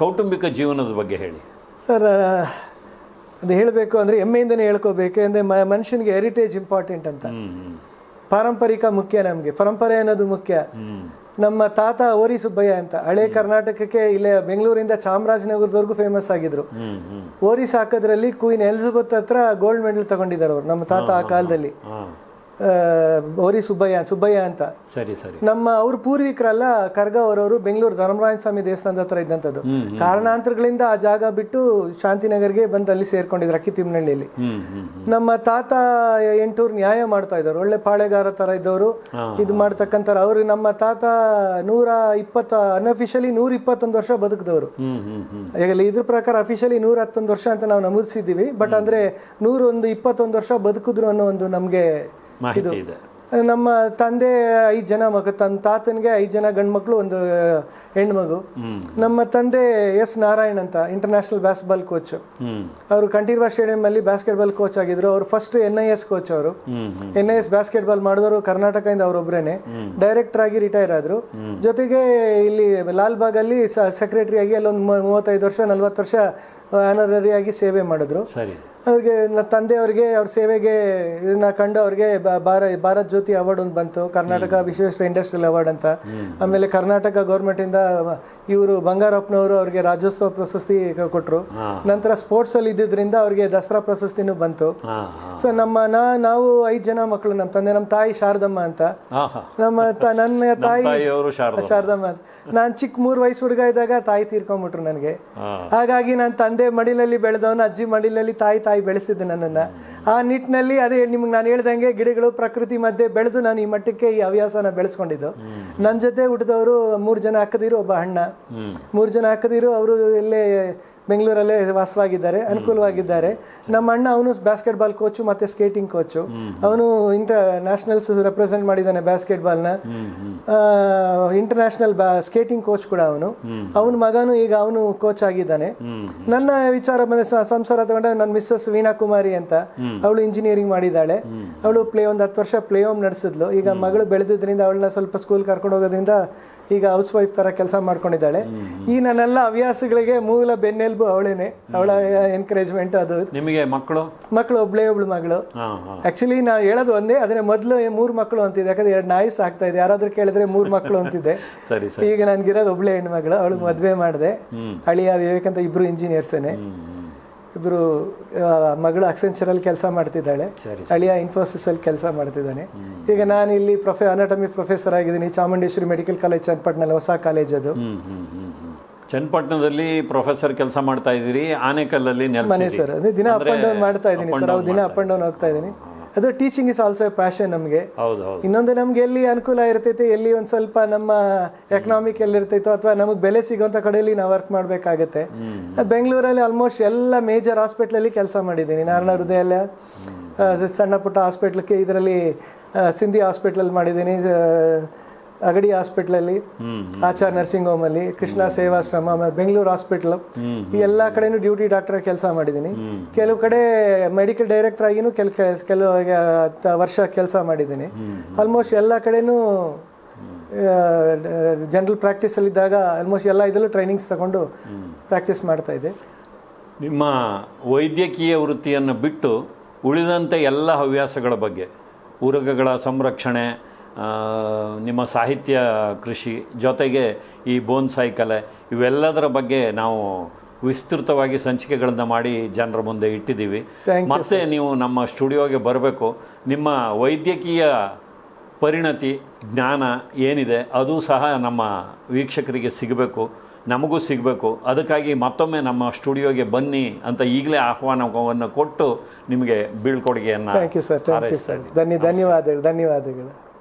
ಕೌಟುಂಬಿಕ ಜೀವನದ ಬಗ್ಗೆ ಹೇಳಿ. ಸರ್ ಅದು ಹೇಳಬೇಕು ಅಂದರೆ ಹೆಮ್ಮೆಯಿಂದನೇ ಹೇಳ್ಕೋಬೇಕು. ಅಂದರೆ ಮನುಷ್ಯನಿಗೆ ಹೆರಿಟೇಜ್ ಇಂಪಾರ್ಟೆಂಟ್ ಅಂತ. ಪಾರಂಪರಿಕ ಮುಖ್ಯ ನಮಗೆ. ಪರಂಪರೆ ಅನ್ನೋದು ಮುಖ್ಯ. ನಮ್ಮ ತಾತ ಓರಿ ಸುಬ್ಬಯ್ಯ ಅಂತ ಹಳೆ ಕರ್ನಾಟಕಕ್ಕೆ ಇಲ್ಲೇ ಬೆಂಗಳೂರಿಂದ ಚಾಮರಾಜನಗರದವರೆಗೂ ಫೇಮಸ್ ಆಗಿದ್ರು. ಓರಿ ಸಾಕೋದ್ರಲ್ಲಿ ಕ್ವೀನ್ ಎಲಿಜಬೆತ್ ಹತ್ರ ಗೋಲ್ಡ್ ಮೆಡಲ್ ತಗೊಂಡಿದ್ದಾರೆ ಅವರು ನಮ್ಮ ತಾತ ಆ ಕಾಲದಲ್ಲಿ. ಓರಿ ಸುಬ್ಬಯ್ಯ ಸುಬ್ಬಯ್ಯ ಅಂತ. ಸರಿ ಸರಿ. ನಮ್ಮ ಅವ್ರ ಪೂರ್ವಿಕರಲ್ಲ ಕರ್ಗ ಅವರವರು ಬೆಂಗಳೂರು ಧರ್ಮರಾಯನ ಸ್ವಾಮಿ ದೇವಸ್ಥಾನದ ಹತ್ರ ಇದ್ದಂಥದ್ದು. ಕಾರಣಾಂತರಗಳಿಂದ ಆ ಜಾಗ ಬಿಟ್ಟು ಶಾಂತಿನಗರ್ಗೆ ಬಂದು ಅಲ್ಲಿ ಸೇರ್ಕೊಂಡಿದ್ರು ಅಕ್ಕಿ ತಿಮ್ಮನಹಳ್ಳಿಯಲ್ಲಿ. ನಮ್ಮ ತಾತ ಎಂಟೂರು ನ್ಯಾಯ ಮಾಡ್ತಾ ಇದ್ದಾರೆ. ಒಳ್ಳೆ ಪಾಳೆಗಾರ ತರ ಇದ್ದವರು. ಇದು ಮಾಡ್ತಕ್ಕಂಥ ಅವ್ರು ನಮ್ಮ ತಾತ ನೂರ ಇಪ್ಪತ್ತ ಅನ್ಅಫಿಷಿಯಲಿ ನೂರ ಇಪ್ಪತ್ತೊಂದು ವರ್ಷ ಬದುಕಿದವರು. ಈಗ ಇದ್ರ ಪ್ರಕಾರ ಅಫಿಷಿಯಲಿ ನೂರ ಹತ್ತೊಂದು ವರ್ಷ ಅಂತ ನಾವು ನಮೂದಿಸಿದ್ದೀವಿ. ಬಟ್ ಅಂದ್ರೆ ನೂರೊಂದು ಇಪ್ಪತ್ತೊಂದು ವರ್ಷ ಬದುಕಿದ್ರು ಅನ್ನೋ ಒಂದು ನಮಗೆ ಮಾಹಿತಿ ಇದೆ ನಮ್ಮ ತಂದೆ ಐದು ಜನ ಮಗ ತನ್ನ ತಾತನಿಗೆ ಐದು ಜನ ಗಂಡು ಮಕ್ಕಳು ಒಂದು ಹೆಣ್ಮಗು. ನಮ್ಮ ತಂದೆ ಎಸ್ ನಾರಾಯಣ್ ಅಂತ ಇಂಟರ್ನ್ಯಾಷನಲ್ ಬ್ಯಾಸ್ಕೆಟ್ಬಾಲ್ ಕೋಚ್ ಅವರು ಕಂಠೀರ್ವ ಸ್ಟೇಡಿಯಂ ಅಲ್ಲಿ ಬ್ಯಾಸ್ಕೆಟ್ಬಾಲ್ ಕೋಚ್ ಆಗಿದ್ರು. ಅವರು first N I S coach ಅವರು. ಎನ್ ಐ ಎಸ್ ಬ್ಯಾಸ್ಕೆಟ್ಬಾಲ್ ಮಾಡಿದವರು ಕರ್ನಾಟಕದಿಂದ ಅವರೊಬ್ಬರೇನೆ ಡೈರೆಕ್ಟರ್ ಆಗಿ ರಿಟೈರ್ ಆದ್ರು. ಜೊತೆಗೆ ಇಲ್ಲಿ ಲಾಲ್ಬಾಗ್ ಅಲ್ಲಿ ಸೆಕ್ರೆಟರಿ ಆಗಿ ಅಲ್ಲೊಂದು ಮೂವತ್ತೈದು ವರ್ಷ ನಲ್ವತ್ತು ವರ್ಷ ಆನರರಿ ಆಗಿ ಸೇವೆ ಮಾಡಿದ್ರು. ಸರಿ. ಅವ್ರಿಗೆ ನನ್ನ ತಂದೆಯವ್ರಿಗೆ ಅವ್ರ ಸೇವೆಗೆ ಇದನ್ನ ಕಂಡು ಅವ್ರಿಗೆ ಭಾರ ಭಾರತ್ ಜ್ಯೋತಿ ಅವಾರ್ಡ್ ಒಂದು ಬಂತು. ಕರ್ನಾಟಕ ವಿಶ್ವೇಶ್ವರ ಇಂಡಸ್ಟ್ರಿಯಲ್ ಅವಾರ್ಡ್ ಅಂತ. ಆಮೇಲೆ ಕರ್ನಾಟಕ ಗೌರ್ಮೆಂಟಿಂದ ಇವರು ಬಂಗಾರಪ್ಪನವರು ಅವ್ರಿಗೆ ರಾಜ್ಯೋತ್ಸವ ಪ್ರಶಸ್ತಿ ಕೊಟ್ಟರು ಕೊಟ್ರು. ನಂತರ ಸ್ಪೋರ್ಟ್ಸ್ ಅಲ್ಲಿ ಇದ್ದಿದ್ರಿಂದ ಅವ್ರಿಗೆ ದಸರಾ ಪ್ರಶಸ್ತಿನೂ ಬಂತು. ಸೊ ನಮ್ಮ ನಾ ನಾವು ಐದು ಜನ ಮಕ್ಕಳು ನಮ್ಮ ತಂದೆ ನಮ್ಮ ತಾಯಿ ಶಾರದಮ್ಮ ಅಂತ. ನಮ್ಮ ನನ್ನ ತಾಯಿ ಶಾರದಮ್ಮ. ನಾನು ಚಿಕ್ಕ ಮೂರು ವಯಸ್ಸು ಹುಡುಗ ಇದ್ದಾಗ ತಾಯಿ ತೀರ್ಕೊಂಡ್ಬಿಟ್ರು ನನಗೆ. ಹಾಗಾಗಿ ನಾನು ತಂದೆ ಮಡಿಲಲ್ಲಿ ಬೆಳೆದವನು ಅಜ್ಜಿ ಮಡಿಲಲ್ಲಿ ತಾಯಿ ತಾಯಿ ಬೆಳೆಸಿದ್ದು ನನ್ನನ್ನು. ಆ ನಿಟ್ಟಿನಲ್ಲಿ ಅದೇ ನಿಮ್ಗೆ ನಾನು ಹೇಳ್ದಂಗೆ ಗಿಡಗಳು ಪ್ರಕೃತಿ ಮಧ್ಯೆ ಬೆಳೆದು ನಾನು ಈ ಮಟ್ಟಕ್ಕೆ ಈ ಹವ್ಯಾಸನ ಬೆಳೆಸ್ಕೊಂಡಿದ್ದು. ನನ್ನ ಜೊತೆ ಹುಟ್ಟಿದವರು ಮೂರು ಜನ ಅಕ್ಕದಿರು ಒಬ್ಬ ಅಣ್ಣ. ಮೂರು ಜನ ಅಕ್ಕದಿರು ಅವರು ಇಲ್ಲೇ ಬೆಂಗಳೂರಲ್ಲೇ ವಾಸವಾಗಿದ್ದಾರೆ ಅನುಕೂಲವಾಗಿದ್ದಾರೆ. ನಮ್ಮ ಅಣ್ಣ ಅವನು ಬ್ಯಾಸ್ಕೆಟ್ಬಾಲ್ ಕೋಚು ಮತ್ತೆ ಸ್ಕೇಟಿಂಗ್ ಕೋಚು ಅವನು ಇಂಟರ್ ನ್ಯಾಷನಲ್ಸ್ ರೆಪ್ರೆಸೆಂಟ್ ಮಾಡಿದ್ದಾನೆ ಬ್ಯಾಸ್ಕೆಟ್ ಬಾಲ್ನ ಇಂಟರ್ನ್ಯಾಷನಲ್ ಸ್ಕೇಟಿಂಗ್ ಕೋಚ್ ಕೂಡ ಅವನು. ಅವನ ಮಗನು ಈಗ ಅವನು ಕೋಚ್ ಆಗಿದ್ದಾನೆ. ನನ್ನ ವಿಚಾರ ಬಂದ ಸಂಸಾರ ತಗೊಂಡ ನನ್ನ ಮಿಸ್ಸಸ್ ವೀಣಾ ಕುಮಾರಿ ಅಂತ ಅವಳು ಇಂಜಿನಿಯರಿಂಗ್ ಮಾಡಿದ್ದಾಳೆ. ಅವಳು ಪ್ಲೇ ಒಂದು ಹತ್ತು ವರ್ಷ ಪ್ಲೇ ಹೋಮ್ ನಡೆಸಿದ್ಲು. ಈಗ ಮಗಳು ಬೆಳೆದಿದ್ರಿಂದ ಅವಳನ್ನ ಸ್ವಲ್ಪ ಸ್ಕೂಲ್ ಕರ್ಕೊಂಡು ಹೋಗೋದ್ರಿಂದ ಈಗ ಹೌಸ್ ವೈಫ್ ತರ ಕೆಲಸ ಮಾಡ್ಕೊಂಡಿದ್ದಾಳೆ. ಈ ನನ್ನೆಲ್ಲ ಹವ್ಯಾಸಗಳಿಗೆ ಮೂಲ ಬೆನ್ನೆಲುಬು ಅವಳೇನೆ. ಅವಳ ಎನ್ಕರೇಜ್ಮೆಂಟ್ ಅದು. ನಿಮಗೆ ಮಕ್ಕಳು? ಮಕ್ಕಳು ಒಬ್ಳೆ ಒಬ್ಳು ಮಗಳು. ಆಕ್ಚುಲಿ ನಾ ಹೇಳೋದು ಒಂದೇ ಆದ್ರೆ ಮೊದಲು ಮೂರು ಮಕ್ಕಳು ಅಂತಿದ್ದೆ. ಯಾಕಂದ್ರೆ ಎರಡು ನಾಯಿ ಸಾಕ್ತಾ ಇದೆ ಯಾರಾದ್ರೂ ಕೇಳಿದ್ರೆ ಮೂರು ಮಕ್ಕಳು ಅಂತಿದ್ದೆ. ಈಗ ನನ್ಗಿರೋದು ಒಬ್ಳೆ ಹೆಣ್ಮಗಳು ಅವಳು ಮದ್ವೆ ಮಾಡಿದೆ. ಅಳಿಯ ವಿವೇಕ್ ಅಂತ ಇಬ್ರು ಇಂಜಿನಿಯರ್ಸೇನೆ ಆ, ಮಗಳು ಅಕ್ಸೆಂಚರ್ ಅಲ್ಲಿ ಕೆಲಸ ಮಾಡ್ತಿದ್ದಾಳೆ. ಅಳಿಯ ಇನ್ಫೋಸಿಸ್ ಅಲ್ಲಿ ಕೆಲಸ ಮಾಡ್ತಿದ್ದಾನೆ. ಈಗ ನಾನು ಇಲ್ಲಿ ಪ್ರೊಫೆ ಅನಾಟಮಿ ಪ್ರೊಫೆಸರ್ ಆಗಿದ್ದೀನಿ. ಚಾಮುಂಡೇಶ್ವರಿ ಮೆಡಿಕಲ್ ಕಾಲೇಜ್ ಚನ್ನಪಟ್ಟಣದಲ್ಲಿ ಹೊಸ ಕಾಲೇಜ್ ಅದು. ಚನ್ನಪಟ್ಟಣದಲ್ಲಿ ಪ್ರೊಫೆಸರ್ ಕೆಲಸ ಮಾಡ್ತಾ ಇದ್ದೀರಿ. ಆನೆಕಲ್ಲಲ್ಲಿ ಮನೆ ಸರ್ ದಿನ ಅಪ್ ಅಂಡ್ ಡೌನ್ ಮಾಡ್ತಾ ಇದ್ದೀನಿ ಸರ್. ದಿನ ಅಪ್ ಅಂಡ್ ಡೌನ್ ಹೋಗ್ತಾ ಇದ್ದೀನಿ. ಅದು ಟೀಚಿಂಗ್ ಇಸ್ ಆಲ್ಸೋ ಪ್ಯಾಷನ್ ನಮಗೆ. ಇನ್ನೊಂದು ನಮ್ಗೆ ಎಲ್ಲಿ ಅನುಕೂಲ ಇರ್ತೈತೆ ಎಲ್ಲಿ ಒಂದು ಸ್ವಲ್ಪ ನಮ್ಮ ಎಕನಾಮಿಕ್ ಎಲ್ಲಿ ಇರ್ತೈತೋ ಅಥವಾ ನಮಗೆ ಬೆಲೆ ಸಿಗೋಂಥ ಕಡೆಯಲ್ಲಿ ನಾವು ವರ್ಕ್ ಮಾಡಬೇಕಾಗತ್ತೆ. ಬೆಂಗಳೂರಲ್ಲಿ ಆಲ್ಮೋಸ್ಟ್ ಎಲ್ಲ ಮೇಜರ್ ಹಾಸ್ಪಿಟ್ಲಲ್ಲಿ ಕೆಲಸ ಮಾಡಿದ್ದೀನಿ. ನಾರಾಯಣ ಹೃದಯಾಲಯ ಆ, ಸಣ್ಣ ಪುಟ್ಟ ಹಾಸ್ಪಿಟ್ಲಕ್ಕೆ ಇದರಲ್ಲಿ ಸಿಂಧಿ ಹಾಸ್ಪಿಟ್ಲಲ್ಲಿ ಮಾಡಿದ್ದೀನಿ. ಅಗಡಿ ಹಾಸ್ಪಿಟ್ಲಲ್ಲಿ ಅಲ್ಲಿ ಆಚಾರ್ ನರ್ಸಿಂಗ್ ಅಲ್ಲಿ ಕೃಷ್ಣ ಸೇವಾಶ್ರಮ ಆಮೇಲೆ ಬೆಂಗಳೂರು ಹಾಸ್ಪಿಟ್ಲ್. ಈ ಎಲ್ಲ ಕಡೆನೂ ಡ್ಯೂಟಿ ಡಾಕ್ಟರ್ ಕೆಲಸ ಮಾಡಿದ್ದೀನಿ. ಕೆಲವು ಕಡೆ ಮೆಡಿಕಲ್ ಡೈರೆಕ್ಟರ್ ಆಗಿನೂ ಕೆಲ ಕೆಲವು ವರ್ಷ ಕೆಲಸ ಮಾಡಿದ್ದೀನಿ. ಆಲ್ಮೋಸ್ಟ್ ಎಲ್ಲ ಕಡೆನೂ ಜನರಲ್ ಪ್ರಾಕ್ಟೀಸಲ್ಲಿದ್ದಾಗ ಆಲ್ಮೋಸ್ಟ್ ಎಲ್ಲ ಇದರಲ್ಲೂ ಟ್ರೈನಿಂಗ್ಸ್ ತಗೊಂಡು ಪ್ರಾಕ್ಟೀಸ್ ಮಾಡ್ತಾ ಇದ್ದೆ. ನಿಮ್ಮ ವೈದ್ಯಕೀಯ ವೃತ್ತಿಯನ್ನು ಬಿಟ್ಟು ಉಳಿದಂತೆ ಎಲ್ಲ ಹವ್ಯಾಸಗಳ ಬಗ್ಗೆ ಉರಗಗಳ ಸಂರಕ್ಷಣೆ ನಿಮ್ಮ ಸಾಹಿತ್ಯ ಕೃಷಿ ಜೊತೆಗೆ ಈ ಬೋನ್ ಕಲೆ ಇವೆಲ್ಲದರ ಬಗ್ಗೆ ನಾವು ವಿಸ್ತೃತವಾಗಿ ಸಂಚಿಕೆಗಳನ್ನು ಮಾಡಿ ಜನರ ಮುಂದೆ ಇಟ್ಟಿದ್ದೀವಿ. ಮತ್ತೆ ನೀವು ನಮ್ಮ ಸ್ಟುಡಿಯೋಗೆ ಬರಬೇಕು. ನಿಮ್ಮ ವೈದ್ಯಕೀಯ ಪರಿಣತಿ ಜ್ಞಾನ ಏನಿದೆ ಅದು ಸಹ ನಮ್ಮ ವೀಕ್ಷಕರಿಗೆ ಸಿಗಬೇಕು ನಮಗೂ ಸಿಗಬೇಕು. ಅದಕ್ಕಾಗಿ ಮತ್ತೊಮ್ಮೆ ನಮ್ಮ ಸ್ಟುಡಿಯೋಗೆ ಬನ್ನಿ ಅಂತ ಈಗಲೇ ಆಹ್ವಾನವನ್ನು ಕೊಟ್ಟು ನಿಮಗೆ ಬೀಳ್ಕೊಡುಗೆಯನ್ನು ಧನ್ಯವಾದಗಳು ಧನ್ಯವಾದಗಳು.